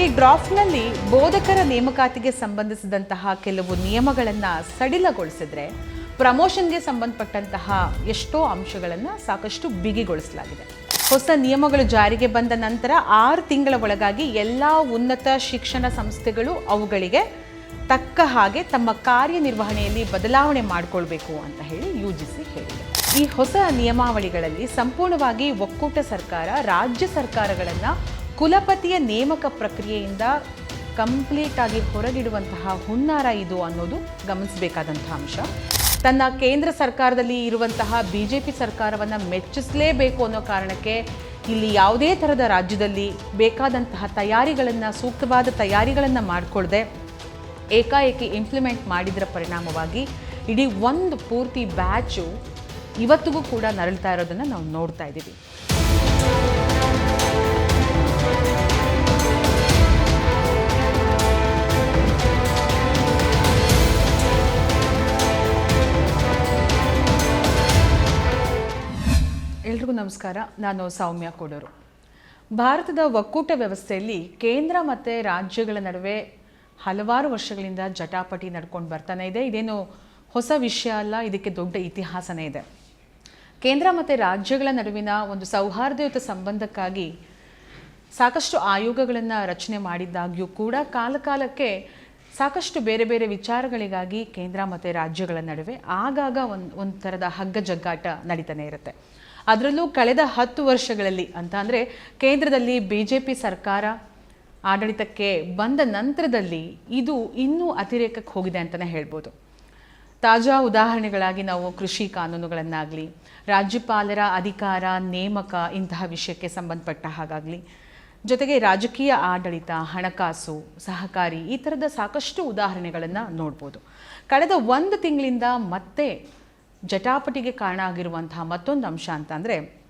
ಈ ಡ್ರಾಫ್ಟ್ನಲ್ಲಿ ಬೋಧಕರ ನೇಮಕಾತಿಗೆ ಸಂಬಂಧಿಸಿದಂತಹ ಕೆಲವು ನಿಯಮಗಳನ್ನು ಸಡಿಲಗೊಳಿಸಿದ್ರೆ ಪ್ರಮೋಷನ್ಗೆ ಸಂಬಂಧಪಟ್ಟಂತಹ ಎಷ್ಟೋ ಅಂಶಗಳನ್ನು ಸಾಕಷ್ಟು ಬಿಗಿಗೊಳಿಸಲಾಗಿದೆ. ಹೊಸ ನಿಯಮಗಳು ಜಾರಿಗೆ ಬಂದ ನಂತರ ಆರು ತಿಂಗಳ ಒಳಗಾಗಿ ಎಲ್ಲ ಉನ್ನತ ಶಿಕ್ಷಣ ಸಂಸ್ಥೆಗಳು ಅವುಗಳಿಗೆ ತಕ್ಕ ಹಾಗೆ ತಮ್ಮ ಕಾರ್ಯನಿರ್ವಹಣೆಯಲ್ಲಿ ಬದಲಾವಣೆ ಮಾಡಿಕೊಳ್ಬೇಕು ಅಂತ ಹೇಳಿ ಯು ಜಿ ಸಿ ಹೇಳಿದೆ. ಈ ಹೊಸ ನಿಯಮಾವಳಿಗಳಲ್ಲಿ ಸಂಪೂರ್ಣವಾಗಿ ಒಕ್ಕೂಟ ಸರ್ಕಾರ, ರಾಜ್ಯ ಸರ್ಕಾರಗಳನ್ನು ಕುಲಪತಿಯ ನೇಮಕ ಪ್ರಕ್ರಿಯೆಯಿಂದ ಕಂಪ್ಲೀಟ್ ಆಗಿ ಹೊರಗಿಡುವಂತಹ ಹುನ್ನಾರ ಇದು ಅನ್ನೋದು ಗಮನಿಸಬೇಕಾದಂತಹ ಅಂಶ. ತನ್ನ ಕೇಂದ್ರ ಸರ್ಕಾರದಲ್ಲಿ ಇರುವಂತಹ ಬಿ ಜೆ ಪಿ ಸರ್ಕಾರವನ್ನು ಮೆಚ್ಚಿಸಲೇಬೇಕು ಅನ್ನೋ ಕಾರಣಕ್ಕೆ ಇಲ್ಲಿ ಯಾವುದೇ ಥರದ ರಾಜ್ಯದಲ್ಲಿ ಬೇಕಾದಂತಹ ತಯಾರಿಗಳನ್ನು, ಸೂಕ್ತವಾದ ತಯಾರಿಗಳನ್ನು ಮಾಡಿಕೊಳ್ಳದೆ ಏಕಾಏಕಿ ಇಂಪ್ಲಿಮೆಂಟ್ ಮಾಡಿದರ ಪರಿಣಾಮವಾಗಿ ಇಡೀ ಒಂದು ಪೂರ್ತಿ ಬ್ಯಾಚು ಇವತ್ತಿಗೂ ಕೂಡ ನರಳ್ತಾ ಇರೋದನ್ನು ನಾವು ನೋಡ್ತಾ ಇದ್ದೀವಿ. ಎಲ್ರಿಗೂ ನಮಸ್ಕಾರ. ನಾನು ಸೌಮ್ಯ ಕೋಡೂರು. ಭಾರತದ ಒಕ್ಕೂಟ ವ್ಯವಸ್ಥೆಯಲ್ಲಿ ಕೇಂದ್ರ ಮತ್ತು ರಾಜ್ಯಗಳ ನಡುವೆ ಹಲವಾರು ವರ್ಷಗಳಿಂದ ಜಟಾಪಟಿ ನಡ್ಕೊಂಡು ಬರ್ತಾನೆ ಇದೆ. ಇದೇನು ಹೊಸ ವಿಷಯ ಅಲ್ಲ, ಇದಕ್ಕೆ ದೊಡ್ಡ ಇತಿಹಾಸನೇ ಇದೆ. ಕೇಂದ್ರ ಮತ್ತು ರಾಜ್ಯಗಳ ನಡುವಿನ ಒಂದು ಸೌಹಾರ್ದಯುತ ಸಂಬಂಧಕ್ಕಾಗಿ ಸಾಕಷ್ಟು ಆಯೋಗಗಳನ್ನು ರಚನೆ ಮಾಡಿದ್ದಾಗ್ಯೂ ಕೂಡ ಕಾಲಕಾಲಕ್ಕೆ ಸಾಕಷ್ಟು ಬೇರೆ ಬೇರೆ ವಿಚಾರಗಳಿಗಾಗಿ ಕೇಂದ್ರ ಮತ್ತು ರಾಜ್ಯಗಳ ನಡುವೆ ಆಗಾಗ ಒಂದು ಒಂದು ಥರದ ಹಗ್ಗ ಜಗ್ಗಾಟ ನಡೀತಾನೆ ಇರುತ್ತೆ. ಅದರಲ್ಲೂ ಕಳೆದ ಹತ್ತು ವರ್ಷಗಳಲ್ಲಿ ಅಂತ ಅಂದರೆ ಕೇಂದ್ರದಲ್ಲಿ ಬಿ ಜೆ ಪಿ ಸರ್ಕಾರ ಆಡಳಿತಕ್ಕೆ ಬಂದ ನಂತರದಲ್ಲಿ ಇದು ಇನ್ನೂ ಅತಿರೇಕಕ್ಕೆ ಹೋಗಿದೆ ಅಂತಲೇ ಹೇಳ್ಬೋದು. ತಾಜಾ ಉದಾಹರಣೆಗಳಾಗಿ ನಾವು ಕೃಷಿ ಕಾನೂನುಗಳನ್ನಾಗಲಿ, ರಾಜ್ಯಪಾಲರ ಅಧಿಕಾರ, ನೇಮಕ ಇಂತಹ ವಿಷಯಕ್ಕೆ ಸಂಬಂಧಪಟ್ಟ ಹಾಗಾಗಲಿ, ಜೊತೆಗೆ ರಾಜಕೀಯ ಆಡಳಿತ, ಹಣಕಾಸು, ಸಹಕಾರಿ ಈ ಥರದ ಸಾಕಷ್ಟು ಉದಾಹರಣೆಗಳನ್ನು ನೋಡ್ಬೋದು. ಕಳೆದ ಒಂದು ತಿಂಗಳಿಂದ ಮತ್ತೆ ಜಟಾಪಟಿಗೆ ಕಾರಣ ಆಗಿರುವಂತಹ ಮತ್ತೊಂದು ಅಂಶ ಅಂತಂದರೆ,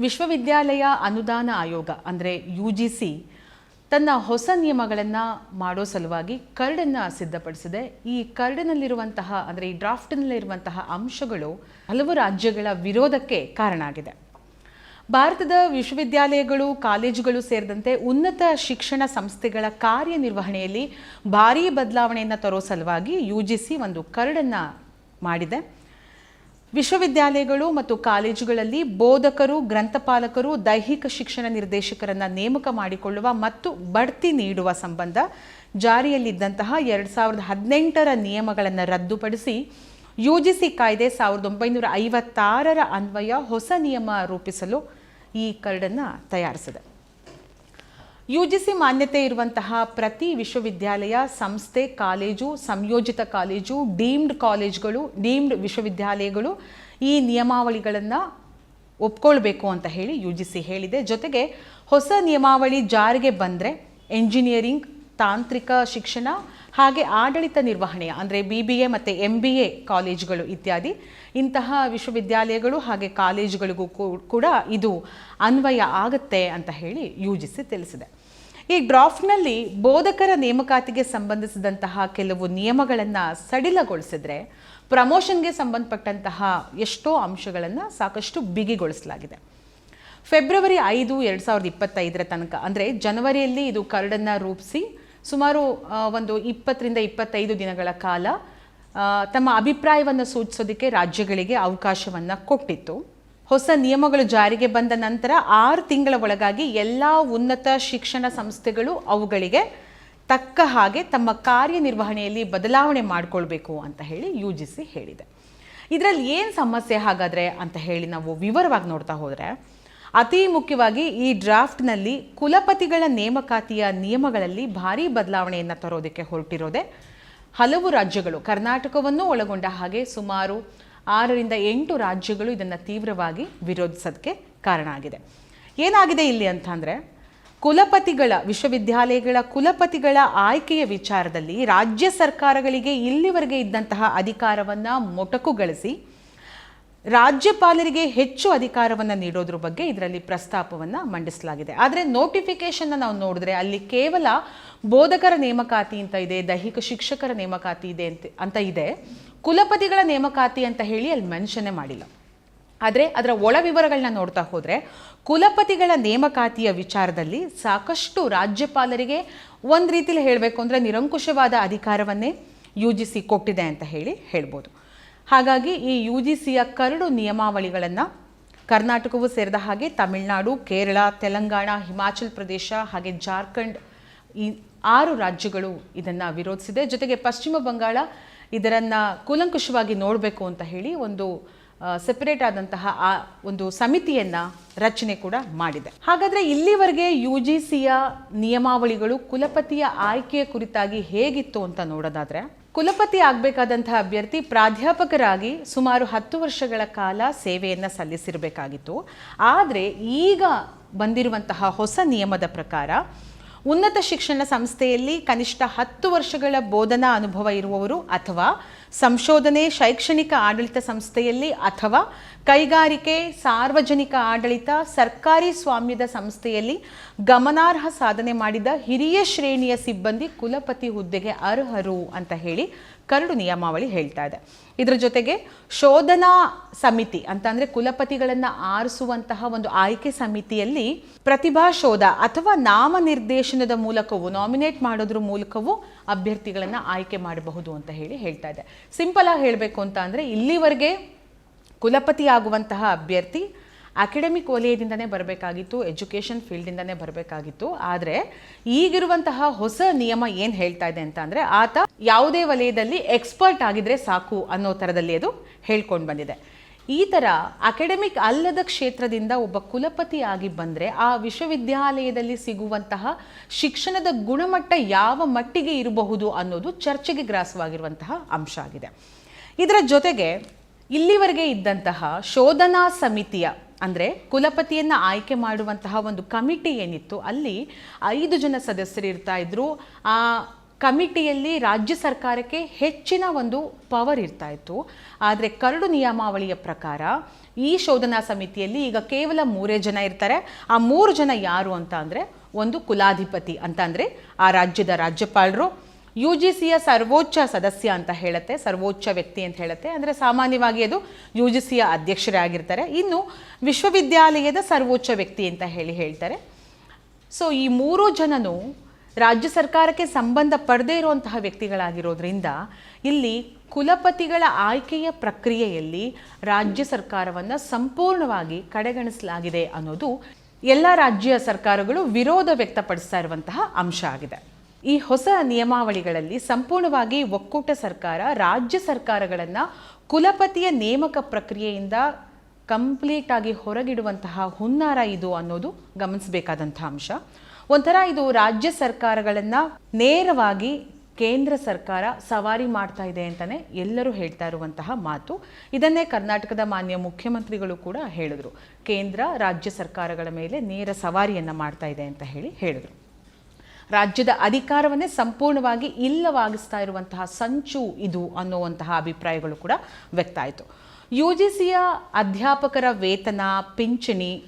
ವಿಶ್ವವಿದ್ಯಾಲಯ ಅನುದಾನ ಆಯೋಗ, ಅಂದರೆ ಯು ಜಿ ಸಿ ತನ್ನ ಹೊಸ ನಿಯಮಗಳನ್ನು ಮಾಡೋ ಸಲುವಾಗಿ ಕರಡನ್ನು ಸಿದ್ಧಪಡಿಸಿದೆ. ಈ ಕರಡಿನಲ್ಲಿರುವಂತಹ, ಅಂದರೆ ಈ ಡ್ರಾಫ್ಟ್ನಲ್ಲಿರುವಂತಹ ಅಂಶಗಳು ಹಲವು ರಾಜ್ಯಗಳ ವಿರೋಧಕ್ಕೆ ಕಾರಣ ಆಗಿದೆ. ಭಾರತದ ವಿಶ್ವವಿದ್ಯಾಲಯಗಳು, ಕಾಲೇಜುಗಳು ಸೇರಿದಂತೆ ಉನ್ನತ ಶಿಕ್ಷಣ ಸಂಸ್ಥೆಗಳ ಕಾರ್ಯನಿರ್ವಹಣೆಯಲ್ಲಿ ಭಾರೀ ಬದಲಾವಣೆಯನ್ನು ತರೋ ಸಲುವಾಗಿ ಯು ಜಿ ಸಿ ಒಂದು ಕರಡನ್ನು ಮಾಡಿದೆ. ವಿಶ್ವವಿದ್ಯಾಲಯಗಳು ಮತ್ತು ಕಾಲೇಜುಗಳಲ್ಲಿ ಬೋಧಕರು, ಗ್ರಂಥಪಾಲಕರು, ದೈಹಿಕ ಶಿಕ್ಷಣ ನಿರ್ದೇಶಕರನ್ನು ನೇಮಕ ಮಾಡಿಕೊಳ್ಳುವ ಮತ್ತು ಬಡ್ತಿ ನೀಡುವ ಸಂಬಂಧ ಜಾರಿಯಲ್ಲಿದ್ದಂತಹ ಎರಡು ಸಾವಿರದ ಹದಿನೆಂಟರ ನಿಯಮಗಳನ್ನು ರದ್ದುಪಡಿಸಿ ಯು ಜಿ ಸಿ ಕಾಯ್ದೆ ಸಾವಿರದ ಒಂಬೈನೂರ ಐವತ್ತಾರರ ಅನ್ವಯ ಹೊಸ ನಿಯಮ ರೂಪಿಸಲು ಈ ಕರಡನ್ನು ತಯಾರಿಸಿದೆ. ಯು ಜಿ ಸಿ ಮಾನ್ಯತೆ ಇರುವಂತಹ ಪ್ರತಿ ವಿಶ್ವವಿದ್ಯಾಲಯ, ಸಂಸ್ಥೆ, ಕಾಲೇಜು, ಸಂಯೋಜಿತ ಕಾಲೇಜು, ಡೀಮ್ಡ್ ಕಾಲೇಜ್ಗಳು, ಡೀಮ್ಡ್ ವಿಶ್ವವಿದ್ಯಾಲಯಗಳು ಈ ನಿಯಮಾವಳಿಗಳನ್ನು ಒಪ್ಕೊಳ್ಬೇಕು ಅಂತ ಹೇಳಿ ಯು ಹೇಳಿದೆ. ಜೊತೆಗೆ ಹೊಸ ನಿಯಮಾವಳಿ ಜಾರಿಗೆ ಬಂದರೆ ಎಂಜಿನಿಯರಿಂಗ್, ತಾಂತ್ರಿಕ ಶಿಕ್ಷಣ ಹಾಗೆ ಆಡಳಿತ ನಿರ್ವಹಣೆ, ಅಂದರೆ ಬಿ ಬಿ ಎ ಮತ್ತು ಎಂ ಬಿ ಎ ಕಾಲೇಜುಗಳು ಇತ್ಯಾದಿ, ಇಂತಹ ವಿಶ್ವವಿದ್ಯಾಲಯಗಳು ಹಾಗೆ ಕಾಲೇಜುಗಳಿಗೂ ಕೂಡ ಇದು ಅನ್ವಯ ಆಗುತ್ತೆ ಅಂತ ಹೇಳಿ ಯು ತಿಳಿಸಿದೆ. ಈ ಡ್ರಾಫ್ಟ್ನಲ್ಲಿ ಬೋಧಕರ ನೇಮಕಾತಿಗೆ ಸಂಬಂಧಿಸಿದಂತಹ ಕೆಲವು ನಿಯಮಗಳನ್ನು ಸಡಿಲಗೊಳಿಸಿದ್ರೆ ಪ್ರಮೋಷನ್ಗೆ ಸಂಬಂಧಪಟ್ಟಂತಹ ಎಷ್ಟೋ ಅಂಶಗಳನ್ನು ಸಾಕಷ್ಟು ಬಿಗಿಗೊಳಿಸಲಾಗಿದೆ. ಫೆಬ್ರವರಿ ಐದು ಎರಡು ಸಾವಿರದ ಇಪ್ಪತ್ತೈದರ ತನಕ, ಅಂದರೆ ಜನವರಿಯಲ್ಲಿ ಇದು ಕರಡನ್ನು ರೂಪಿಸಿ ಸುಮಾರು ಒಂದು ಇಪ್ಪತ್ತರಿಂದ ಇಪ್ಪತ್ತೈದು ದಿನಗಳ ಕಾಲ ತಮ್ಮ ಅಭಿಪ್ರಾಯವನ್ನು ಸೂಚಿಸೋದಕ್ಕೆ ರಾಜ್ಯಗಳಿಗೆ ಅವಕಾಶವನ್ನು ಕೊಟ್ಟಿತ್ತು. ಹೊಸ ನಿಯಮಗಳು ಜಾರಿಗೆ ಬಂದ ನಂತರ ಆರು ತಿಂಗಳ ಒಳಗಾಗಿ ಎಲ್ಲ ಉನ್ನತ ಶಿಕ್ಷಣ ಸಂಸ್ಥೆಗಳು ಅವುಗಳಿಗೆ ತಕ್ಕ ಹಾಗೆ ತಮ್ಮ ಕಾರ್ಯನಿರ್ವಹಣೆಯಲ್ಲಿ ಬದಲಾವಣೆ ಮಾಡಿಕೊಳ್ಬೇಕು ಅಂತ ಹೇಳಿ ಯು ಹೇಳಿದೆ. ಇದರಲ್ಲಿ ಏನು ಸಮಸ್ಯೆ ಹಾಗಾದರೆ ಅಂತ ಹೇಳಿ ನಾವು ವಿವರವಾಗಿ ನೋಡ್ತಾ ಹೋದರೆ, ಅತಿ ಮುಖ್ಯವಾಗಿ ಈ ಡ್ರಾಫ್ಟ್ನಲ್ಲಿ ಕುಲಪತಿಗಳ ನೇಮಕಾತಿಯ ನಿಯಮಗಳಲ್ಲಿ ಭಾರೀ ಬದಲಾವಣೆಯನ್ನು ತರೋದಕ್ಕೆ ಹೊರಟಿರೋದೆ ಹಲವು ರಾಜ್ಯಗಳು. ಕರ್ನಾಟಕವನ್ನು ಒಳಗೊಂಡ ಹಾಗೆ ಸುಮಾರು ಆರರಿಂದ ಎಂಟು ರಾಜ್ಯಗಳು ಇದನ್ನು ತೀವ್ರವಾಗಿ ವಿರೋಧಿಸೋದಕ್ಕೆ ಕಾರಣ ಆಗಿದೆ. ಏನಾಗಿದೆ ಇಲ್ಲಿ ಅಂತಂದರೆ, ಕುಲಪತಿಗಳ, ವಿಶ್ವವಿದ್ಯಾಲಯಗಳ ಕುಲಪತಿಗಳ ಆಯ್ಕೆಯ ವಿಚಾರದಲ್ಲಿ ರಾಜ್ಯ ಸರ್ಕಾರಗಳಿಗೆ ಇಲ್ಲಿವರೆಗೆ ಇದ್ದಂತಹ ಅಧಿಕಾರವನ್ನು ಮೊಟಕುಗೊಳಿಸಿ ರಾಜ್ಯಪಾಲರಿಗೆ ಹೆಚ್ಚು ಅಧಿಕಾರವನ್ನು ನೀಡೋದ್ರ ಬಗ್ಗೆ ಇದರಲ್ಲಿ ಪ್ರಸ್ತಾಪವನ್ನು ಮಂಡಿಸಲಾಗಿದೆ. ಆದರೆ ನೋಟಿಫಿಕೇಶನ್ನ ನಾವು ನೋಡಿದ್ರೆ ಅಲ್ಲಿ ಕೇವಲ ಬೋಧಕರ ನೇಮಕಾತಿ ಅಂತ ಇದೆ, ದೈಹಿಕ ಶಿಕ್ಷಕರ ನೇಮಕಾತಿ ಇದೆ ಅಂತ ಅಂತ ಇದೆ. ಕುಲಪತಿಗಳ ನೇಮಕಾತಿ ಅಂತ ಹೇಳಿ ಅಲ್ಲಿ ಮೆನ್ಷನ್ನೇ ಮಾಡಿಲ್ಲ. ಆದರೆ ಅದರ ಒಳ ವಿವರಗಳನ್ನ ನೋಡ್ತಾ ಹೋದರೆ ಕುಲಪತಿಗಳ ನೇಮಕಾತಿಯ ವಿಚಾರದಲ್ಲಿ ಸಾಕಷ್ಟು ರಾಜ್ಯಪಾಲರಿಗೆ ಒಂದು ರೀತಿಯಲ್ಲಿ ಹೇಳಬೇಕು ಅಂದರೆ ನಿರಂಕುಶವಾದ ಅಧಿಕಾರವನ್ನೇ ಯು ಜಿ ಸಿ ಕೊಟ್ಟಿದೆ ಅಂತ ಹೇಳಿ ಹೇಳ್ಬೋದು. ಹಾಗಾಗಿ ಈ ಯು ಜಿ ಸಿಯ ಕರಡು ನಿಯಮಾವಳಿಗಳನ್ನು ಕರ್ನಾಟಕವೂ ಸೇರಿದ ಹಾಗೆ ತಮಿಳುನಾಡು, ಕೇರಳ, ತೆಲಂಗಾಣ, ಹಿಮಾಚಲ್ ಪ್ರದೇಶ ಹಾಗೆ ಜಾರ್ಖಂಡ್ ಈ ಆರು ರಾಜ್ಯಗಳು ಇದನ್ನು ವಿರೋಧಿಸಿದೆ. ಜೊತೆಗೆ ಪಶ್ಚಿಮ ಬಂಗಾಳ ಇದರನ್ನು ಕೂಲಂಕುಷವಾಗಿ ನೋಡಬೇಕು ಅಂತ ಹೇಳಿ ಒಂದು ಸೆಪರೇಟ್ ಆದಂತಹ ಆ ಒಂದು ಸಮಿತಿಯನ್ನು ರಚನೆ ಕೂಡ ಮಾಡಿದೆ. ಹಾಗಾದರೆ ಇಲ್ಲಿವರೆಗೆ ಯು ಜಿ ಸಿಯ ನಿಯಮಾವಳಿಗಳು ಕುಲಪತಿಯ ಆಯ್ಕೆಯ ಕುರಿತಾಗಿ ಹೇಗಿತ್ತು ಅಂತ ನೋಡೋದಾದರೆ, ಕುಲಪತಿ ಆಗಬೇಕಾದಂತಹ ಅಭ್ಯರ್ಥಿ ಪ್ರಾಧ್ಯಾಪಕರಾಗಿ ಸುಮಾರು ಹತ್ತು ವರ್ಷಗಳ ಕಾಲ ಸೇವೆಯನ್ನು ಸಲ್ಲಿಸಿರಬೇಕಾಗಿತ್ತು. ಆದರೆ ಈಗ ಬಂದಿರುವಂತಹ ಹೊಸ ನಿಯಮದ ಪ್ರಕಾರ ಉನ್ನತ ಶಿಕ್ಷಣ ಸಂಸ್ಥೆಯಲ್ಲಿ ಕನಿಷ್ಠ ಹತ್ತು ವರ್ಷಗಳ ಬೋಧನಾ ಅನುಭವ ಇರುವವರು ಅಥವಾ ಸಂಶೋಧನೆ, ಶೈಕ್ಷಣಿಕ ಆಡಳಿತ ಸಂಸ್ಥೆಯಲ್ಲಿ ಅಥವಾ ಕೈಗಾರಿಕೆ, ಸಾರ್ವಜನಿಕ ಆಡಳಿತ, ಸರ್ಕಾರಿ ಸ್ವಾಮ್ಯದ ಸಂಸ್ಥೆಯಲ್ಲಿ ಗಮನಾರ್ಹ ಸಾಧನೆ ಮಾಡಿದ ಹಿರಿಯ ಶ್ರೇಣಿಯ ಸಿಬ್ಬಂದಿ ಕುಲಪತಿ ಹುದ್ದೆಗೆ ಅರ್ಹರು ಅಂತ ಹೇಳಿ ಕರಡು ನಿಯಮಾವಳಿ ಹೇಳ್ತಾ ಇದೆ. ಇದರ ಜೊತೆಗೆ ಶೋಧನಾ ಸಮಿತಿ ಅಂತ ಅಂದರೆ ಕುಲಪತಿಗಳನ್ನು ಆರಿಸುವಂತಹ ಒಂದು ಆಯ್ಕೆ ಸಮಿತಿಯಲ್ಲಿ ಪ್ರತಿಭಾ ಶೋಧ ಅಥವಾ ನಾಮನಿರ್ದೇಶನದ ಮೂಲಕವೂ, ನಾಮಿನೇಟ್ ಮಾಡೋದ್ರ ಮೂಲಕವೂ ಅಭ್ಯರ್ಥಿಗಳನ್ನು ಆಯ್ಕೆ ಮಾಡಬಹುದು ಅಂತ ಹೇಳಿ ಹೇಳ್ತಾ ಇದೆ. ಸಿಂಪಲ್ ಆಗಿ ಹೇಳಬೇಕು ಅಂತ ಅಂದರೆ ಇಲ್ಲಿವರೆಗೆ ಕುಲಪತಿ ಆಗುವಂತಹ ಅಭ್ಯರ್ಥಿ ಅಕಾಡೆಮಿಕ್ ವಲಯದಿಂದನೇ ಬರಬೇಕಾಗಿತ್ತು, ಎಜುಕೇಷನ್ ಫೀಲ್ಡಿಂದನೇ ಬರಬೇಕಾಗಿತ್ತು. ಆದರೆ ಈಗಿರುವಂತಹ ಹೊಸ ನಿಯಮ ಏನು ಹೇಳ್ತಾ ಇದೆ ಅಂತ ಅಂದರೆ, ಆತ ಯಾವುದೇ ವಲಯದಲ್ಲಿ ಎಕ್ಸ್ಪರ್ಟ್ ಆಗಿದ್ರೆ ಸಾಕು ಅನ್ನೋ ಥರದಲ್ಲಿ ಅದು ಹೇಳ್ಕೊಂಡು ಬಂದಿದೆ. ಈ ಥರ ಅಕಾಡೆಮಿಕ್ ಅಲ್ಲದ ಕ್ಷೇತ್ರದಿಂದ ಒಬ್ಬ ಕುಲಪತಿ ಆಗಿ ಬಂದರೆ, ಆ ವಿಶ್ವವಿದ್ಯಾಲಯದಲ್ಲಿ ಸಿಗುವಂತಹ ಶಿಕ್ಷಣದ ಗುಣಮಟ್ಟ ಯಾವ ಮಟ್ಟಿಗೆ ಇರಬಹುದು ಅನ್ನೋದು ಚರ್ಚೆಗೆ ಗ್ರಾಸವಾಗಿರುವಂತಹ ಅಂಶ ಆಗಿದೆ. ಇದರ ಜೊತೆಗೆ ಇಲ್ಲಿವರೆಗೆ ಇದ್ದಂತಹ ಶೋಧನಾ ಸಮಿತಿಯ ಅಂದರೆ ಕುಲಪತಿಯನ್ನು ಆಯ್ಕೆ ಮಾಡುವಂತಹ ಒಂದು ಕಮಿಟಿ ಏನಿತ್ತು, ಅಲ್ಲಿ ಐದು ಜನ ಸದಸ್ಯರು ಇರ್ತಾ ಇದ್ರು. ಆ ಕಮಿಟಿಯಲ್ಲಿ ರಾಜ್ಯ ಸರ್ಕಾರಕ್ಕೆ ಹೆಚ್ಚಿನ ಒಂದು ಪವರ್ ಇರ್ತಾ ಇತ್ತು. ಆದರೆ ಕರಡು ನಿಯಮಾವಳಿಯ ಪ್ರಕಾರ ಈ ಶೋಧನಾ ಸಮಿತಿಯಲ್ಲಿ ಈಗ ಕೇವಲ ಮೂರೇ ಜನ ಇರ್ತಾರೆ. ಆ ಮೂರು ಜನ ಯಾರು ಅಂತ ಅಂದರೆ ಒಂದು ಕುಲಾಧಿಪತಿ ಅಂತ ಅಂದರೆ ಆ ರಾಜ್ಯದ ರಾಜ್ಯಪಾಲರು ಯು ಜಿ ಸಿಯ ಸರ್ವೋಚ್ಚ ಸದಸ್ಯ ಅಂತ ಹೇಳುತ್ತೆ, ಸರ್ವೋಚ್ಚ ವ್ಯಕ್ತಿ ಅಂತ ಹೇಳುತ್ತೆ. ಅಂದರೆ ಸಾಮಾನ್ಯವಾಗಿ ಅದು ಯು ಜಿ ಸಿಯ ಅಧ್ಯಕ್ಷರೇ ಆಗಿರ್ತಾರೆ. ಇನ್ನು ವಿಶ್ವವಿದ್ಯಾಲಯದ ಸರ್ವೋಚ್ಚ ವ್ಯಕ್ತಿ ಅಂತ ಹೇಳಿ ಹೇಳ್ತಾರೆ. ಸೊ ಈ ಮೂರು ಜನನು ರಾಜ್ಯ ಸರ್ಕಾರಕ್ಕೆ ಸಂಬಂಧ ಪಡೆದೇ ಇರುವಂತಹ ವ್ಯಕ್ತಿಗಳಾಗಿರೋದ್ರಿಂದ ಇಲ್ಲಿ ಕುಲಪತಿಗಳ ಆಯ್ಕೆಯ ಪ್ರಕ್ರಿಯೆಯಲ್ಲಿ ರಾಜ್ಯ ಸರ್ಕಾರವನ್ನು ಸಂಪೂರ್ಣವಾಗಿ ಕಡೆಗಣಿಸಲಾಗಿದೆ ಅನ್ನೋದು ಎಲ್ಲ ರಾಜ್ಯ ಸರ್ಕಾರಗಳು ವಿರೋಧ ವ್ಯಕ್ತಪಡಿಸ್ತಾ ಇರುವಂತಹ ಅಂಶ ಆಗಿದೆ. ಈ ಹೊಸ ನಿಯಮಾವಳಿಗಳಲ್ಲಿ ಸಂಪೂರ್ಣವಾಗಿ ಒಕ್ಕೂಟ ಸರ್ಕಾರ, ರಾಜ್ಯ ಸರ್ಕಾರಗಳನ್ನು ಕುಲಪತಿಯ ನೇಮಕ ಪ್ರಕ್ರಿಯೆಯಿಂದ ಕಂಪ್ಲೀಟ್ ಆಗಿ ಹೊರಗಿಡುವಂತಹ ಹುನ್ನಾರ ಇದು ಅನ್ನೋದು ಗಮನಿಸಬೇಕಾದಂತಹ ಅಂಶ. ಒಂಥರ ಇದು ರಾಜ್ಯ ಸರ್ಕಾರಗಳನ್ನು ನೇರವಾಗಿ ಕೇಂದ್ರ ಸರ್ಕಾರ ಸವಾರಿ ಮಾಡ್ತಾ ಇದೆ ಅಂತಲೇ ಎಲ್ಲರೂ ಹೇಳ್ತಾ ಇರುವಂತಹ ಮಾತು. ಇದನ್ನೇ ಕರ್ನಾಟಕದ ಮಾನ್ಯ ಮುಖ್ಯಮಂತ್ರಿಗಳು ಕೂಡ ಹೇಳಿದ್ರು. ಕೇಂದ್ರ, ರಾಜ್ಯ ಸರ್ಕಾರಗಳ ಮೇಲೆ ನೇರ ಸವಾರಿಯನ್ನು ಮಾಡ್ತಾ ಇದೆ ಅಂತ ಹೇಳಿ ಹೇಳಿದರು. ರಾಜ್ಯದ ಅಧಿಕಾರವನ್ನೇ ಸಂಪೂರ್ಣವಾಗಿ ಇಲ್ಲವಾಗಿಸ್ತಾ ಇರುವಂತಹ ಸಂಚು ಇದು ಅನ್ನುವಂತಹ ಅಭಿಪ್ರಾಯಗಳು ಕೂಡ ವ್ಯಕ್ತ ಆಯಿತು. ಯು ಜಿ ಸಿಯ ಅಧ್ಯಾಪಕರ ವೇತನ, ಪಿಂಚಣಿ,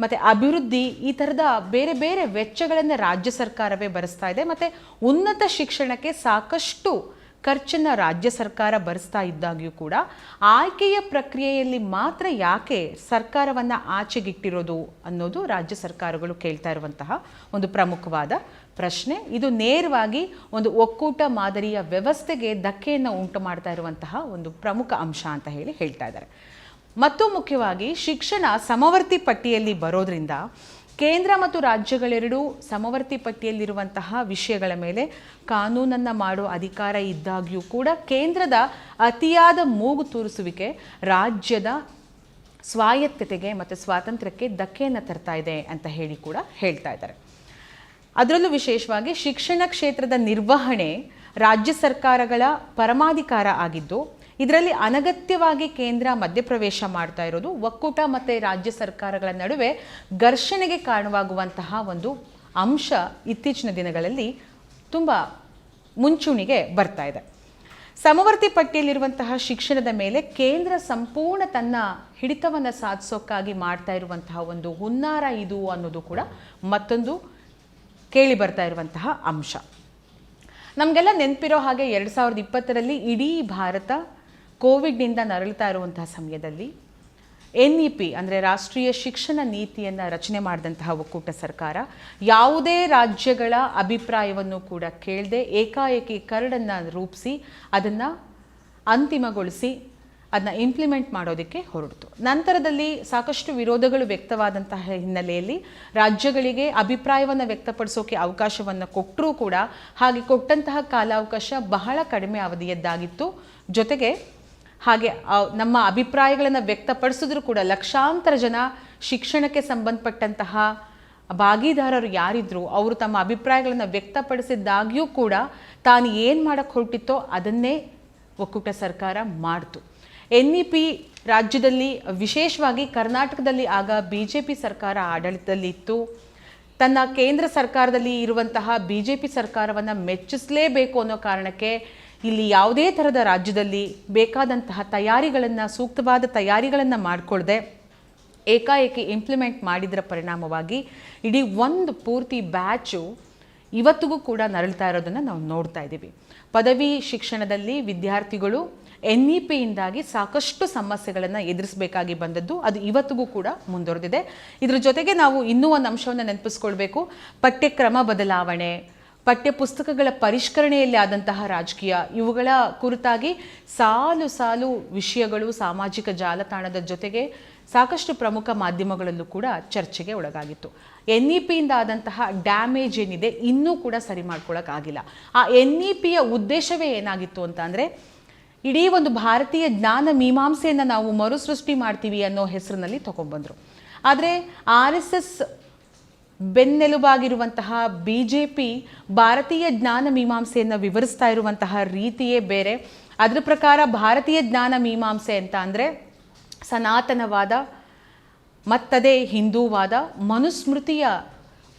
ಮತ್ತು ಅಭಿವೃದ್ಧಿ ಈ ಥರದ ಬೇರೆ ಬೇರೆ ವೆಚ್ಚಗಳನ್ನು ರಾಜ್ಯ ಸರ್ಕಾರವೇ ಭರಿಸ್ತಾ ಇದೆ. ಮತ್ತು ಉನ್ನತ ಶಿಕ್ಷಣಕ್ಕೆ ಸಾಕಷ್ಟು ಖರ್ಚನ್ನು ರಾಜ್ಯ ಸರ್ಕಾರ ಭರಿಸ್ತಾ ಇದ್ದಾಗ್ಯೂ ಕೂಡ ಆಯ್ಕೆಯ ಪ್ರಕ್ರಿಯೆಯಲ್ಲಿ ಮಾತ್ರ ಯಾಕೆ ಸರ್ಕಾರವನ್ನು ಆಚೆಗಿಟ್ಟಿರೋದು ಅನ್ನೋದು ರಾಜ್ಯ ಸರ್ಕಾರಗಳು ಕೇಳ್ತಾ ಇರುವಂತಹ ಒಂದು ಪ್ರಮುಖವಾದ ಪ್ರಶ್ನೆ. ಇದು ನೇರವಾಗಿ ಒಂದು ಒಕ್ಕೂಟ ಮಾದರಿಯ ವ್ಯವಸ್ಥೆಗೆ ಧಕ್ಕೆಯನ್ನು ಉಂಟು ಮಾಡ್ತಾ ಇರುವಂತಹ ಒಂದು ಪ್ರಮುಖ ಅಂಶ ಅಂತ ಹೇಳಿ ಹೇಳ್ತಾ ಇದ್ದಾರೆ. ಮತ್ತು ಮುಖ್ಯವಾಗಿ ಶಿಕ್ಷಣ ಸಮವರ್ತಿ ಪಟ್ಟಿಯಲ್ಲಿ ಬರೋದ್ರಿಂದ ಕೇಂದ್ರ ಮತ್ತು ರಾಜ್ಯಗಳೆರಡೂ ಸಮವರ್ತಿ ಪಟ್ಟಿಯಲ್ಲಿರುವಂತಹ ವಿಷಯಗಳ ಮೇಲೆ ಕಾನೂನನ್ನು ಮಾಡೋ ಅಧಿಕಾರ ಇದ್ದಾಗ್ಯೂ ಕೂಡ ಕೇಂದ್ರದ ಅತಿಯಾದ ಮೂಗು ತೂರಿಸುವಿಕೆ ರಾಜ್ಯದ ಸ್ವಾಯತ್ತತೆಗೆ ಮತ್ತು ಸ್ವಾತಂತ್ರ್ಯಕ್ಕೆ ಧಕ್ಕೆಯನ್ನು ತರ್ತಾ ಇದೆ ಅಂತ ಹೇಳಿ ಕೂಡ ಹೇಳ್ತಾ ಇದ್ದಾರೆ. ಅದರಲ್ಲೂ ವಿಶೇಷವಾಗಿ ಶಿಕ್ಷಣ ಕ್ಷೇತ್ರದ ನಿರ್ವಹಣೆ ರಾಜ್ಯ ಸರ್ಕಾರಗಳ ಪರಮಾಧಿಕಾರ ಆಗಿದ್ದು ಇದರಲ್ಲಿ ಅನಗತ್ಯವಾಗಿ ಕೇಂದ್ರ ಮಧ್ಯಪ್ರವೇಶ ಮಾಡ್ತಾ ಇರೋದು, ಒಕ್ಕೂಟ ಮತ್ತು ರಾಜ್ಯ ಸರ್ಕಾರಗಳ ನಡುವೆ ಘರ್ಷಣೆಗೆ ಕಾರಣವಾಗುವಂತಹ ಒಂದು ಅಂಶ ಇತ್ತೀಚಿನ ದಿನಗಳಲ್ಲಿ ತುಂಬ ಮುಂಚೂಣಿಗೆ ಬರ್ತಾ ಇದೆ. ಸಮವರ್ತಿ ಪಟ್ಟಿಯಲ್ಲಿರುವಂತಹ ಶಿಕ್ಷಣದ ಮೇಲೆ ಕೇಂದ್ರ ಸಂಪೂರ್ಣ ತನ್ನ ಹಿಡಿತವನ್ನು ಸಾಧಿಸೋಕ್ಕಾಗಿ ಮಾಡ್ತಾ ಇರುವಂತಹ ಒಂದು ಹುನ್ನಾರ ಇದು ಅನ್ನೋದು ಕೂಡ ಮತ್ತೊಂದು ಕೇಳಿ ಬರ್ತಾ ಇರುವಂತಹ ಅಂಶ. ನಮಗೆಲ್ಲ ನೆನಪಿರೋ ಹಾಗೆ ಎರಡು ಸಾವಿರದ ಇಪ್ಪತ್ತರಲ್ಲಿ ಇಡೀ ಭಾರತ ಕೋವಿಡ್ನಿಂದ ನರಳುತ್ತಾ ಇರುವಂತಹ ಸಮಯದಲ್ಲಿ ಎನ್ ಇ ಪಿ ಅಂದರೆ ರಾಷ್ಟ್ರೀಯ ಶಿಕ್ಷಣ ನೀತಿಯನ್ನು ರಚನೆ ಮಾಡಿದಂತಹ ಒಕ್ಕೂಟ ಸರ್ಕಾರ ಯಾವುದೇ ರಾಜ್ಯಗಳ ಅಭಿಪ್ರಾಯವನ್ನು ಕೂಡ ಕೇಳದೆ ಏಕಾಏಕಿ ಕರಡನ್ನು ರೂಪಿಸಿ ಅದನ್ನು ಅಂತಿಮಗೊಳಿಸಿ ಅದನ್ನ ಇಂಪ್ಲಿಮೆಂಟ್ ಮಾಡೋದಕ್ಕೆ ಹೊರಟಿತು ನಂತರದಲ್ಲಿ ಸಾಕಷ್ಟು ವಿರೋಧಗಳು ವ್ಯಕ್ತವಾದಂತಹ ಹಿನ್ನೆಲೆಯಲ್ಲಿ ರಾಜ್ಯಗಳಿಗೆ ಅಭಿಪ್ರಾಯವನ್ನು ವ್ಯಕ್ತಪಡಿಸೋಕೆ ಅವಕಾಶವನ್ನು ಕೊಟ್ಟರೂ ಕೂಡ ಹಾಗೆ ಕೊಟ್ಟಂತಹ ಕಾಲಾವಕಾಶ ಬಹಳ ಕಡಿಮೆ ಅವಧಿಯದ್ದಾಗಿತ್ತು. ಜೊತೆಗೆ ಹಾಗೆ ನಮ್ಮ ಅಭಿಪ್ರಾಯಗಳನ್ನು ವ್ಯಕ್ತಪಡಿಸಿದ್ರು ಕೂಡ ಲಕ್ಷಾಂತರ ಜನ ಶಿಕ್ಷಣಕ್ಕೆ ಸಂಬಂಧಪಟ್ಟಂತಹ ಭಾಗಿದಾರರು ಯಾರಿದ್ರು, ಅವರು ತಮ್ಮ ಅಭಿಪ್ರಾಯಗಳನ್ನು ವ್ಯಕ್ತಪಡಿಸಿದ್ದಾಗ್ಯೂ ಕೂಡ ತಾನು ಏನು ಮಾಡಕ್ಕೆ ಹೊರಟಿತ್ತೋ ಅದನ್ನೇ ಒಕ್ಕೂಟ ಸರ್ಕಾರ ಮಾಡ್ತು. ಎನ್ ಇ ಪಿ ರಾಜ್ಯದಲ್ಲಿ, ವಿಶೇಷವಾಗಿ ಕರ್ನಾಟಕದಲ್ಲಿ ಆಗ ಬಿ ಜೆ ಪಿ ಸರ್ಕಾರ ಆಡಳಿತದಲ್ಲಿತ್ತು. ತನ್ನ ಕೇಂದ್ರ ಸರ್ಕಾರದಲ್ಲಿ ಇರುವಂತಹ ಬಿ ಜೆ ಪಿ ಸರ್ಕಾರವನ್ನು ಮೆಚ್ಚಿಸಲೇಬೇಕು ಅನ್ನೋ ಕಾರಣಕ್ಕೆ ಇಲ್ಲಿ ಯಾವುದೇ ಥರದ ರಾಜ್ಯದಲ್ಲಿ ಬೇಕಾದಂತಹ ತಯಾರಿಗಳನ್ನು, ಸೂಕ್ತವಾದ ತಯಾರಿಗಳನ್ನು ಮಾಡಿಕೊಳ್ಳದೆ ಏಕಾಏಕಿ ಇಂಪ್ಲಿಮೆಂಟ್ ಮಾಡಿದರ ಪರಿಣಾಮವಾಗಿ ಇಡೀ ಒಂದು ಪೂರ್ತಿ ಬ್ಯಾಚು ಇವತ್ತಿಗೂ ಕೂಡ ನರಳ್ತಾ ಇರೋದನ್ನು ನಾವು ನೋಡ್ತಾ ಇದ್ದೀವಿ ಪದವಿ ಶಿಕ್ಷಣದಲ್ಲಿ ವಿದ್ಯಾರ್ಥಿಗಳು ಎನ್ ಇ ಪಿಯಿಂದಾಗಿ ಸಾಕಷ್ಟು ಸಮಸ್ಯೆಗಳನ್ನು ಎದುರಿಸಬೇಕಾಗಿ ಬಂದದ್ದು ಅದು ಇವತ್ತಿಗೂ ಕೂಡ ಮುಂದುವರೆದಿದೆ. ಇದರ ಜೊತೆಗೆ ನಾವು ಇನ್ನೂ ಒಂದು ಅಂಶವನ್ನು ನೆನಪಿಸ್ಕೊಳ್ಬೇಕು. ಪಠ್ಯಕ್ರಮ ಬದಲಾವಣೆ ಪಠ್ಯ ಪುಸ್ತಕಗಳ ಪರಿಷ್ಕರಣೆಯಲ್ಲಿ ಆದಂತಹ ರಾಜಕೀಯ. ಇವುಗಳ ಕುರಿತಾಗಿ ಸಾಲು ಸಾಲು ವಿಷಯಗಳು ಸಾಮಾಜಿಕ ಜಾಲತಾಣದ ಜೊತೆಗೆ ಸಾಕಷ್ಟು ಪ್ರಮುಖ ಮಾಧ್ಯಮಗಳಲ್ಲೂ ಕೂಡ ಚರ್ಚೆಗೆ ಒಳಗಾಗಿತ್ತು. ಎನ್ ಇ ಪಿಯಿಂದ ಆದಂತಹ ಡ್ಯಾಮೇಜ್ ಏನಿದೆ ಇನ್ನೂ ಕೂಡ ಸರಿ ಮಾಡ್ಕೊಳ್ಳೋಕ್ಕಾಗಿಲ್ಲ ಆ ಎನ್ ಇ ಪಿಯ ಉದ್ದೇಶವೇ ಏನಾಗಿತ್ತು ಅಂತ ಅಂದರೆ, ಇಡೀ ಒಂದು ಭಾರತೀಯ ಜ್ಞಾನ ಮೀಮಾಂಸೆಯನ್ನು ನಾವು ಮರುಸೃಷ್ಟಿ ಮಾಡ್ತೀವಿ ಅನ್ನೋ ಹೆಸರಿನಲ್ಲಿ ತೊಗೊಂಡ್ಬಂದರು. ಆದರೆ ಆರ್ ಎಸ್ ಎಸ್ ಬೆನ್ನೆಲುಬಾಗಿರುವಂತಹ ಬಿ ಜೆ ಪಿ ಭಾರತೀಯ ಜ್ಞಾನ ಮೀಮಾಂಸೆಯನ್ನು ವಿವರಿಸ್ತಾ ಇರುವಂತಹ ರೀತಿಯೇ ಬೇರೆ. ಅದರ ಪ್ರಕಾರ ಭಾರತೀಯ ಜ್ಞಾನ ಮೀಮಾಂಸೆ ಅಂತ ಅಂದರೆ ಸನಾತನವಾದ, ಮತ್ತದೇ ಹಿಂದೂವಾದ, ಮನುಸ್ಮೃತಿಯ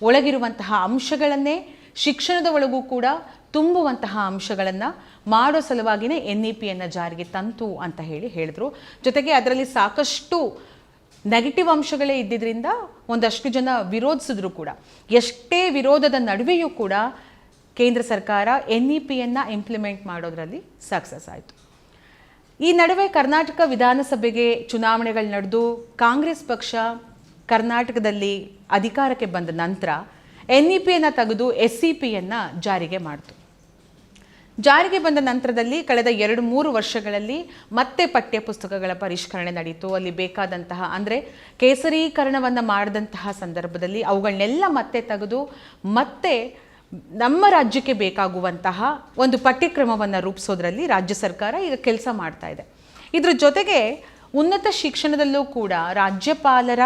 ಒಳಗಿರುವಂತಹ ಅಂಶಗಳನ್ನೇ ಶಿಕ್ಷಣದ ಒಳಗೂ ಕೂಡ ತುಂಬುವಂತಹ ಅಂಶಗಳನ್ನು ಮಾಡೋ ಸಲುವಾಗಿನೇ ಎನ್ ಇ ಪಿಯನ್ನು ಜಾರಿಗೆ ತಂತು ಅಂತ ಹೇಳಿ ಹೇಳಿದ್ರು. ಜೊತೆಗೆ ಅದರಲ್ಲಿ ಸಾಕಷ್ಟು ನೆಗೆಟಿವ್ ಅಂಶಗಳೇ ಇದ್ದಿದ್ದರಿಂದ ಒಂದಷ್ಟು ಜನ ವಿರೋಧಿಸಿದ್ರು ಕೂಡ, ಎಷ್ಟೇ ವಿರೋಧದ ನಡುವೆಯೂ ಕೂಡ ಕೇಂದ್ರ ಸರ್ಕಾರ ಎನ್ ಇ ಪಿಯನ್ನು ಇಂಪ್ಲಿಮೆಂಟ್ ಮಾಡೋದರಲ್ಲಿ ಸಕ್ಸಸ್ ಆಯಿತು. ಈ ನಡುವೆ ಕರ್ನಾಟಕ ವಿಧಾನಸಭೆಗೆ ಚುನಾವಣೆಗಳು ನಡೆದು, ಕಾಂಗ್ರೆಸ್ ಪಕ್ಷ ಕರ್ನಾಟಕದಲ್ಲಿ ಅಧಿಕಾರಕ್ಕೆ ಬಂದ ನಂತರ ಎನ್ ಇ ಪಿಯನ್ನು ತೆಗೆದು ಎಸ್ ಸಿ ಪಿಯನ್ನು ಜಾರಿಗೆ ಮಾಡಿತು. ಜಾರಿಗೆ ಬಂದ ನಂತರದಲ್ಲಿ ಕಳೆದ ಎರಡು ಮೂರು ವರ್ಷಗಳಲ್ಲಿ ಮತ್ತೆ ಪಠ್ಯ ಪುಸ್ತಕಗಳ ಪರಿಷ್ಕರಣೆ ನಡೆಯಿತು ಅಲ್ಲಿ ಬೇಕಾದಂತಹ ಅಂದರೆ ಕೇಸರೀಕರಣವನ್ನು ಮಾಡಿದಂತಹ ಸಂದರ್ಭದಲ್ಲಿ ಅವುಗಳನ್ನೆಲ್ಲ ಮತ್ತೆ ತೆಗೆದು ಮತ್ತೆ ನಮ್ಮ ರಾಜ್ಯಕ್ಕೆ ಬೇಕಾಗುವಂತಹ ಒಂದು ಪಠ್ಯಕ್ರಮವನ್ನು ರೂಪಿಸೋದ್ರಲ್ಲಿ ರಾಜ್ಯ ಸರ್ಕಾರ ಈಗ ಕೆಲಸ ಮಾಡ್ತಾ ಇದೆ. ಇದ್ರ ಜೊತೆಗೆ ಉನ್ನತ ಶಿಕ್ಷಣದಲ್ಲೂ ಕೂಡ ರಾಜ್ಯಪಾಲರ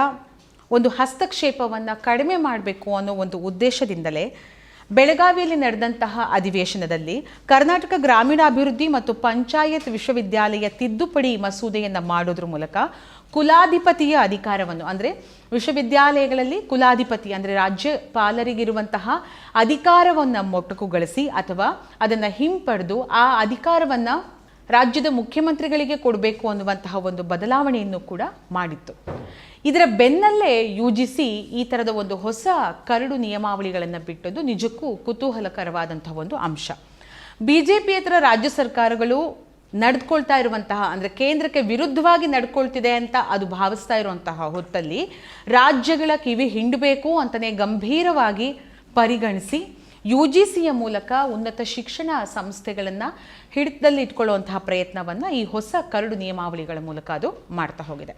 ಒಂದು ಹಸ್ತಕ್ಷೇಪವನ್ನು ಕಡಿಮೆ ಮಾಡಬೇಕು ಅನ್ನೋ ಒಂದು ಉದ್ದೇಶದಿಂದಲೇ ಬೆಳಗಾವಿಯಲ್ಲಿ ನಡೆದಂತಹ ಅಧಿವೇಶನದಲ್ಲಿ ಕರ್ನಾಟಕ ಗ್ರಾಮೀಣಾಭಿವೃದ್ಧಿ ಮತ್ತು ಪಂಚಾಯತ್ ವಿಶ್ವವಿದ್ಯಾಲಯ ತಿದ್ದುಪಡಿ ಮಸೂದೆಯನ್ನು ಮಾಡೋದ್ರ ಮೂಲಕ ಕುಲಾಧಿಪತಿಯ ಅಧಿಕಾರವನ್ನು, ಅಂದರೆ ವಿಶ್ವವಿದ್ಯಾಲಯಗಳಲ್ಲಿ ಕುಲಾಧಿಪತಿ, ಅಂದರೆ ರಾಜ್ಯಪಾಲರಿಗಿರುವಂತಹ ಅಧಿಕಾರವನ್ನು ಮೊಟಕುಗೊಳಿಸಿ ಅಥವಾ ಅದನ್ನು ಹಿಂಪಡೆದು ಆ ಅಧಿಕಾರವನ್ನು ರಾಜ್ಯದ ಮುಖ್ಯಮಂತ್ರಿಗಳಿಗೆ ಕೊಡಬೇಕು ಅನ್ನುವಂತಹ ಒಂದು ಬದಲಾವಣೆಯನ್ನು ಕೂಡ ಮಾಡಿತ್ತು. ಇದರ ಬೆನ್ನಲ್ಲೇ ಯು ಜಿ ಸಿ ಈ ಥರದ ಒಂದು ಹೊಸ ಕರಡು ನಿಯಮಾವಳಿಗಳನ್ನು ಬಿಟ್ಟದ್ದು ನಿಜಕ್ಕೂ ಕುತೂಹಲಕರವಾದಂತಹ ಒಂದು ಅಂಶ. ಬಿ ಜೆ ಪಿಯೇತರ ರಾಜ್ಯ ಸರ್ಕಾರಗಳು ನಡೆದುಕೊಳ್ತಾ ಇರುವಂತಹ ಅಂದರೆ ಕೇಂದ್ರಕ್ಕೆ ವಿರುದ್ಧವಾಗಿ ನಡ್ಕೊಳ್ತಿದೆ ಅಂತ ಅದು ಭಾವಿಸ್ತಾ ಇರುವಂತಹ ಹೊತ್ತಲ್ಲಿ ರಾಜ್ಯಗಳ ಕಿವಿ ಹಿಂಡಬೇಕು ಅಂತಲೇ ಗಂಭೀರವಾಗಿ ಪರಿಗಣಿಸಿ ಯು ಜಿ ಸಿಯ ಮೂಲಕ ಉನ್ನತ ಶಿಕ್ಷಣ ಸಂಸ್ಥೆಗಳನ್ನು ಹಿಡಿತದಲ್ಲಿ ಇಟ್ಕೊಳ್ಳುವಂತಹ ಪ್ರಯತ್ನವನ್ನು ಈ ಹೊಸ ಕರಡು ನಿಯಮಾವಳಿಗಳ ಮೂಲಕ ಅದು ಮಾಡ್ತಾ ಹೋಗಿದೆ.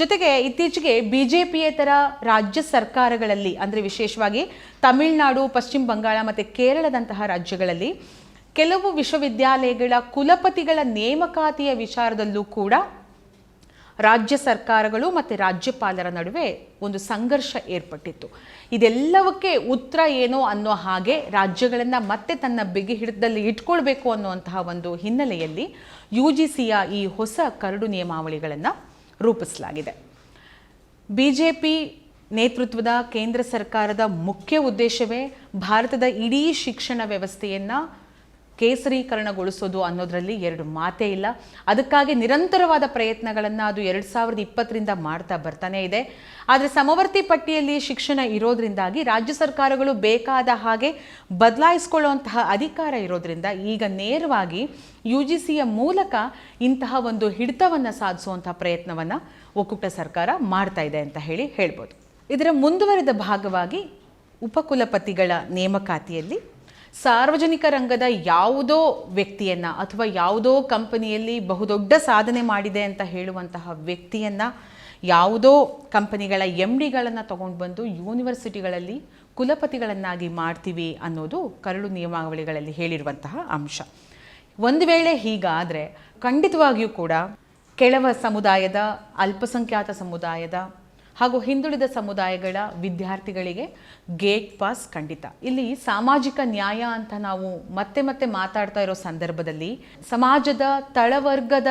ಜೊತೆಗೆ ಇತ್ತೀಚೆಗೆ ಬಿ ಜೆ ಪಿಯೇತರ ರಾಜ್ಯ ಸರ್ಕಾರಗಳಲ್ಲಿ, ಅಂದರೆ ವಿಶೇಷವಾಗಿ ತಮಿಳುನಾಡು, ಪಶ್ಚಿಮ ಬಂಗಾಳ ಮತ್ತು ಕೇರಳದಂತಹ ರಾಜ್ಯಗಳಲ್ಲಿ ಕೆಲವು ವಿಶ್ವವಿದ್ಯಾಲಯಗಳ ಕುಲಪತಿಗಳ ನೇಮಕಾತಿಯ ವಿಚಾರದಲ್ಲೂ ಕೂಡ ರಾಜ್ಯ ಸರ್ಕಾರಗಳು ಮತ್ತು ರಾಜ್ಯಪಾಲರ ನಡುವೆ ಒಂದು ಸಂಘರ್ಷ ಏರ್ಪಟ್ಟಿತ್ತು. ಇದೆಲ್ಲವಕ್ಕೆ ಉತ್ತರ ಏನೋ ಅನ್ನೋ ಹಾಗೆ ರಾಜ್ಯಗಳನ್ನು ಮತ್ತೆ ತನ್ನ ಬಿಗಿ ಹಿಡಿದಲ್ಲಿ ಇಟ್ಕೊಳ್ಬೇಕು ಅನ್ನುವಂತಹ ಒಂದು ಹಿನ್ನೆಲೆಯಲ್ಲಿ ಯು ಜಿ ಸಿಯ ಈ ಹೊಸ ಕರಡು ನಿಯಮಾವಳಿಗಳನ್ನು ರೂಪಿಸಲಾಗಿದೆ. ಬಿ ಜೆ ಪಿ ನೇತೃತ್ವದ ಕೇಂದ್ರ ಸರ್ಕಾರದ ಮುಖ್ಯ ಉದ್ದೇಶವೇ ಭಾರತದ ಇಡೀ ಶಿಕ್ಷಣ ವ್ಯವಸ್ಥೆಯನ್ನು ಕೇಸರೀಕರಣಗೊಳಿಸೋದು ಅನ್ನೋದರಲ್ಲಿ ಎರಡು ಮಾತೇ ಇಲ್ಲ. ಅದಕ್ಕಾಗಿ ನಿರಂತರವಾದ ಪ್ರಯತ್ನಗಳನ್ನು ಅದು ಎರಡು ಸಾವಿರದ ಇಪ್ಪತ್ತರಿಂದ ಮಾಡ್ತಾ ಬರ್ತಾನೆ ಇದೆ. ಆದರೆ ಸಮವರ್ತಿ ಪಟ್ಟಿಯಲ್ಲಿ ಶಿಕ್ಷಣ ಇರೋದ್ರಿಂದಾಗಿ ರಾಜ್ಯ ಸರ್ಕಾರಗಳು ಬೇಕಾದ ಹಾಗೆ ಬದಲಾಯಿಸ್ಕೊಳ್ಳುವಂತಹ ಅಧಿಕಾರ ಇರೋದ್ರಿಂದ ಈಗ ನೇರವಾಗಿ ಯು ಜಿ ಸಿಯ ಮೂಲಕ ಇಂತಹ ಒಂದು ಹಿಡಿತವನ್ನು ಸಾಧಿಸುವಂತಹ ಪ್ರಯತ್ನವನ್ನು ಒಕ್ಕೂಟ ಸರ್ಕಾರ ಮಾಡ್ತಾ ಇದೆ ಅಂತ ಹೇಳಿ ಹೇಳ್ಬೋದು. ಇದರ ಮುಂದುವರೆದ ಭಾಗವಾಗಿ ಉಪಕುಲಪತಿಗಳ ನೇಮಕಾತಿಯಲ್ಲಿ ಸಾರ್ವಜನಿಕ ರಂಗದ ಯಾವುದೋ ವ್ಯಕ್ತಿಯನ್ನು ಅಥವಾ ಯಾವುದೋ ಕಂಪನಿಯಲ್ಲಿ ಬಹುದೊಡ್ಡ ಸಾಧನೆ ಮಾಡಿದೆ ಅಂತ ಹೇಳುವಂತಹ ವ್ಯಕ್ತಿಯನ್ನು ಯಾವುದೋ ಕಂಪನಿಗಳ ಎಂ ಡಿಗಳನ್ನು ತಗೊಂಡು ಬಂದು ಯೂನಿವರ್ಸಿಟಿಗಳಲ್ಲಿ ಕುಲಪತಿಗಳನ್ನಾಗಿ ಮಾಡ್ತೀವಿ ಅನ್ನೋದು ಕರಡು ನಿಯಮಾವಳಿಗಳಲ್ಲಿ ಹೇಳಿರುವಂತಹ ಅಂಶ. ಒಂದು ವೇಳೆ ಹೀಗಾದರೆ ಖಂಡಿತವಾಗಿಯೂ ಕೂಡ ಕೆಳವ ಸಮುದಾಯದ, ಅಲ್ಪಸಂಖ್ಯಾತ ಸಮುದಾಯದ ಹಾಗೂ ಹಿಂದುಳಿದ ಸಮುದಾಯಗಳ ವಿದ್ಯಾರ್ಥಿಗಳಿಗೆ ಗೇಟ್ ಪಾಸ್ ಖಂಡಿತ. ಇಲ್ಲಿ ಸಾಮಾಜಿಕ ನ್ಯಾಯ ಅಂತ ನಾವು ಮತ್ತೆ ಮತ್ತೆ ಮಾತಾಡ್ತಾ ಇರೋ ಸಂದರ್ಭದಲ್ಲಿ ಸಮಾಜದ ತಳವರ್ಗದ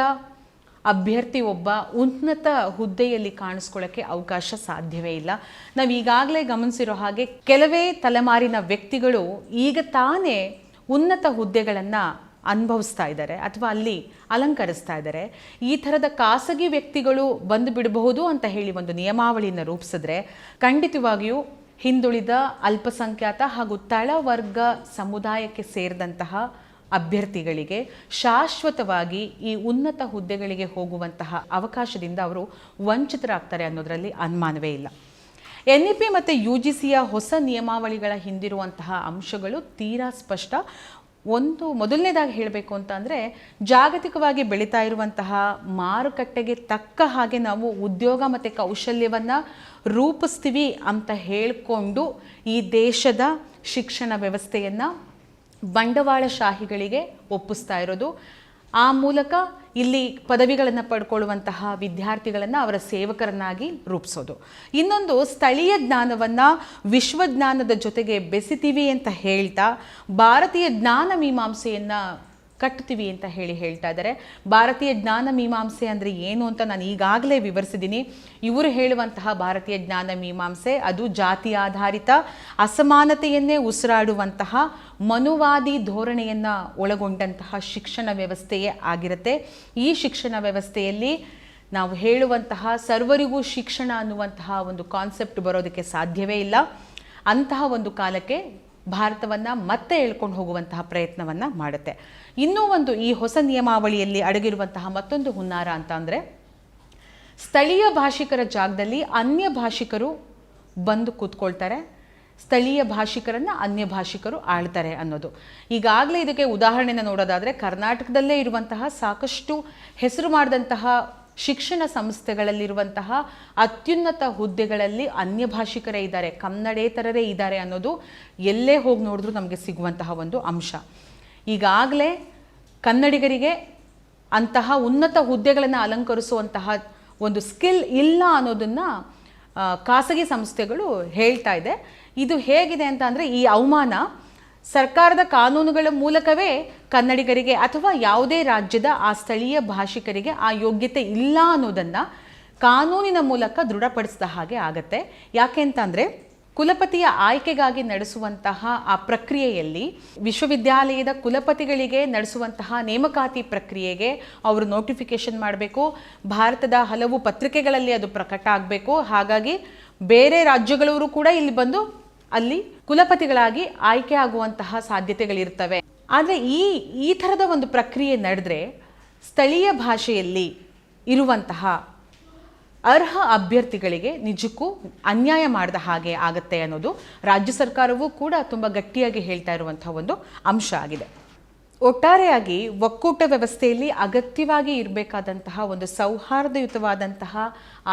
ಅಭ್ಯರ್ಥಿ ಒಬ್ಬ ಉನ್ನತ ಹುದ್ದೆಯಲ್ಲಿ ಕಾಣಿಸ್ಕೊಳ್ಳೋಕ್ಕೆ ಅವಕಾಶ ಸಾಧ್ಯವೇ ಇಲ್ಲ. ನಾವು ಈಗಾಗಲೇ ಗಮನಿಸಿರೋ ಹಾಗೆ ಕೆಲವೇ ತಲೆಮಾರಿನ ವ್ಯಕ್ತಿಗಳು ಈಗ ತಾನೇ ಉನ್ನತ ಹುದ್ದೆಗಳನ್ನು ಅನುಭವಿಸ್ತಾ ಇದ್ದಾರೆ ಅಥವಾ ಅಲ್ಲಿ ಅಲಂಕರಿಸ್ತಾ ಇದ್ದಾರೆ. ಈ ಥರದ ಖಾಸಗಿ ವ್ಯಕ್ತಿಗಳು ಬಂದು ಬಿಡಬಹುದು ಅಂತ ಹೇಳಿ ಒಂದು ನಿಯಮಾವಳಿಯನ್ನು ರೂಪಿಸಿದ್ರೆ ಖಂಡಿತವಾಗಿಯೂ ಹಿಂದುಳಿದ ಅಲ್ಪಸಂಖ್ಯಾತ ಹಾಗೂ ತಳವರ್ಗ ಸಮುದಾಯಕ್ಕೆ ಸೇರಿದಂತಹ ಅಭ್ಯರ್ಥಿಗಳಿಗೆ ಶಾಶ್ವತವಾಗಿ ಈ ಉನ್ನತ ಹುದ್ದೆಗಳಿಗೆ ಹೋಗುವಂತಹ ಅವಕಾಶದಿಂದ ಅವರು ವಂಚಿತರಾಗ್ತಾರೆ ಅನ್ನೋದರಲ್ಲಿ ಅನುಮಾನವೇ ಇಲ್ಲ. ಎನ್ ಇ ಪಿ ಮತ್ತು ಯು ಜಿ ಸಿಯ ಹೊಸ ನಿಯಮಾವಳಿಗಳ ಹಿಂದಿರುವಂತಹ ಅಂಶಗಳು ತೀರಾ ಸ್ಪಷ್ಟ. ಒಂದು ಮೊದಲನೇದಾಗಿ ಹೇಳಬೇಕು ಅಂತ ಅಂದರೆ ಜಾಗತಿಕವಾಗಿ ಬೆಳೀತಾ ಇರುವಂತಹ ಮಾರುಕಟ್ಟೆಗೆ ತಕ್ಕ ಹಾಗೆ ನಾವು ಉದ್ಯೋಗ ಮತ್ತು ಕೌಶಲ್ಯವನ್ನು ರೂಪಿಸ್ತೀವಿ ಅಂತ ಹೇಳಿಕೊಂಡು ಈ ದೇಶದ ಶಿಕ್ಷಣ ವ್ಯವಸ್ಥೆಯನ್ನು ಬಂಡವಾಳಶಾಹಿಗಳಿಗೆ ಒಪ್ಪಿಸ್ತಾ ಇರೋದು. ಆ ಮೂಲಕ ಇಲ್ಲಿ ಪದವಿಗಳನ್ನು ಪಡ್ಕೊಳ್ಳುವಂತಹ ವಿದ್ಯಾರ್ಥಿಗಳನ್ನು ಅವರ ಸೇವಕರನ್ನಾಗಿ ರೂಪಿಸೋದು. ಇನ್ನೊಂದು ಸ್ಥಳೀಯ ಜ್ಞಾನವನ್ನು ವಿಶ್ವಜ್ಞಾನದ ಜೊತೆಗೆ ಬೆಸಿತೀವಿ ಅಂತ ಹೇಳ್ತಾ, ಭಾರತೀಯ ಜ್ಞಾನ ಮೀಮಾಂಸೆಯನ್ನು ಕಟ್ತೀವಿ ಅಂತ ಹೇಳಿ ಹೇಳ್ತಾ ಇದ್ದಾರೆ. ಭಾರತೀಯ ಜ್ಞಾನ ಮೀಮಾಂಸೆ ಅಂದರೆ ಏನು ಅಂತ ನಾನು ಈಗಾಗಲೇ ವಿವರಿಸಿದ್ದೀನಿ ಇವರು ಹೇಳುವಂತಹ ಭಾರತೀಯ ಜ್ಞಾನ ಮೀಮಾಂಸೆ ಅದು ಜಾತಿ ಆಧಾರಿತ ಅಸಮಾನತೆಯನ್ನೇ ಉಸಿರಾಡುವಂತಹ ಮನುವಾದಿ ಧೋರಣೆಯನ್ನು ಒಳಗೊಂಡಂತಹ ಶಿಕ್ಷಣ ವ್ಯವಸ್ಥೆಯೇ ಆಗಿರುತ್ತೆ. ಈ ಶಿಕ್ಷಣ ವ್ಯವಸ್ಥೆಯಲ್ಲಿ ನಾವು ಹೇಳುವಂತಹ ಸರ್ವರಿಗೂ ಶಿಕ್ಷಣ ಅನ್ನುವಂತಹ ಒಂದು ಕಾನ್ಸೆಪ್ಟ್ ಬರೋದಕ್ಕೆ ಸಾಧ್ಯವೇ ಇಲ್ಲ. ಅಂತಹ ಒಂದು ಕಾಲಕ್ಕೆ ಭಾರತವನ್ನು ಮತ್ತೆ ಎಳ್ಕೊಂಡು ಹೋಗುವಂತಹ ಪ್ರಯತ್ನವನ್ನು ಮಾಡುತ್ತೆ. ಇನ್ನೂ ಒಂದು ಈ ಹೊಸ ನಿಯಮಾವಳಿಯಲ್ಲಿ ಅಡಗಿರುವಂತಹ ಮತ್ತೊಂದು ಹುನ್ನಾರ ಅಂತ ಅಂದರೆ, ಸ್ಥಳೀಯ ಭಾಷಿಕರ ಜಾಗದಲ್ಲಿ ಅನ್ಯ ಭಾಷಿಕರು ಬಂದು ಕೂತ್ಕೊಳ್ತಾರೆ. ಸ್ಥಳೀಯ ಭಾಷಿಕರನ್ನು ಅನ್ಯ ಭಾಷಿಕರು ಆಳ್ತಾರೆ ಅನ್ನೋದು. ಈಗಾಗಲೇ ಇದಕ್ಕೆ ಉದಾಹರಣೆಯನ್ನು ನೋಡೋದಾದರೆ ಕರ್ನಾಟಕದಲ್ಲೇ ಇರುವಂತಹ ಸಾಕಷ್ಟು ಹೆಸರು ಮಾಡಿದಂತಹ ಶಿಕ್ಷಣ ಸಂಸ್ಥೆಗಳಲ್ಲಿರುವಂತಹ ಅತ್ಯುನ್ನತ ಹುದ್ದೆಗಳಲ್ಲಿ ಅನ್ಯ ಭಾಷಿಕರೇ ಇದ್ದಾರೆ, ಕನ್ನಡೇತರರೇ ಇದ್ದಾರೆ ಅನ್ನೋದು ಎಲ್ಲೇ ಹೋಗಿ ನೋಡಿದ್ರೂ ನಮಗೆ ಸಿಗುವಂತಹ ಒಂದು ಅಂಶ. ಈಗಾಗಲೇ ಕನ್ನಡಿಗರಿಗೆ ಅಂತಹ ಉನ್ನತ ಹುದ್ದೆಗಳನ್ನು ಅಲಂಕರಿಸುವಂತಹ ಒಂದು ಸ್ಕಿಲ್ ಇಲ್ಲ ಅನ್ನೋದನ್ನು ಖಾಸಗಿ ಸಂಸ್ಥೆಗಳು ಹೇಳ್ತಾ ಇದೆ. ಇದು ಹೇಗಿದೆ ಅಂತ ಅಂದರೆ ಈ ಅವಮಾನ ಸರ್ಕಾರದ ಕಾನೂನುಗಳ ಮೂಲಕವೇ ಕನ್ನಡಿಗರಿಗೆ ಅಥವಾ ಯಾವುದೇ ರಾಜ್ಯದ ಆ ಸ್ಥಳೀಯ ಭಾಷಿಕರಿಗೆ ಆ ಯೋಗ್ಯತೆ ಇಲ್ಲ ಅನ್ನೋದನ್ನು ಕಾನೂನಿನ ಮೂಲಕ ದೃಢಪಡಿಸಿದ ಹಾಗೆ ಆಗತ್ತೆ. ಯಾಕೆ ಅಂತಂದರೆ ಕುಲಪತಿಯ ಆಯ್ಕೆಗಾಗಿ ನಡೆಸುವಂತಹ ಆ ಪ್ರಕ್ರಿಯೆಯಲ್ಲಿ ವಿಶ್ವವಿದ್ಯಾಲಯದ ಕುಲಪತಿಗಳಿಗೆ ನಡೆಸುವಂತಹ ನೇಮಕಾತಿ ಪ್ರಕ್ರಿಯೆಗೆ ಅವರು ನೋಟಿಫಿಕೇಶನ್ ಮಾಡಬೇಕು. ಭಾರತದ ಹಲವು ಪತ್ರಿಕೆಗಳಲ್ಲಿ ಅದು ಪ್ರಕಟ ಆಗಬೇಕು. ಹಾಗಾಗಿ ಬೇರೆ ರಾಜ್ಯಗಳವರು ಕೂಡ ಇಲ್ಲಿ ಬಂದು ಅಲ್ಲಿ ಕುಲಪತಿಗಳಾಗಿ ಆಯ್ಕೆ ಆಗುವಂತಹ ಸಾಧ್ಯತೆಗಳಿರ್ತವೆ. ಆದರೆ ಈ ಈ ಥರದ ಒಂದು ಪ್ರಕ್ರಿಯೆ ನಡೆದ್ರೆ ಸ್ಥಳೀಯ ಭಾಷೆಯಲ್ಲಿ ಇರುವಂತಹ ಅರ್ಹ ಅಭ್ಯರ್ಥಿಗಳಿಗೆ ನಿಜಕ್ಕೂ ಅನ್ಯಾಯ ಮಾಡಿದ ಹಾಗೆ ಆಗುತ್ತೆ ಅನ್ನೋದು ರಾಜ್ಯ ಸರ್ಕಾರವೂ ಕೂಡ ತುಂಬ ಗಟ್ಟಿಯಾಗಿ ಹೇಳ್ತಾ ಇರುವಂತಹ ಒಂದು ಅಂಶ ಆಗಿದೆ. ಒಟ್ಟಾರೆಯಾಗಿ ಒಕ್ಕೂಟ ವ್ಯವಸ್ಥೆಯಲ್ಲಿ ಅಗತ್ಯವಾಗಿ ಇರಬೇಕಾದಂತಹ ಒಂದು ಸೌಹಾರ್ದಯುತವಾದಂತಹ,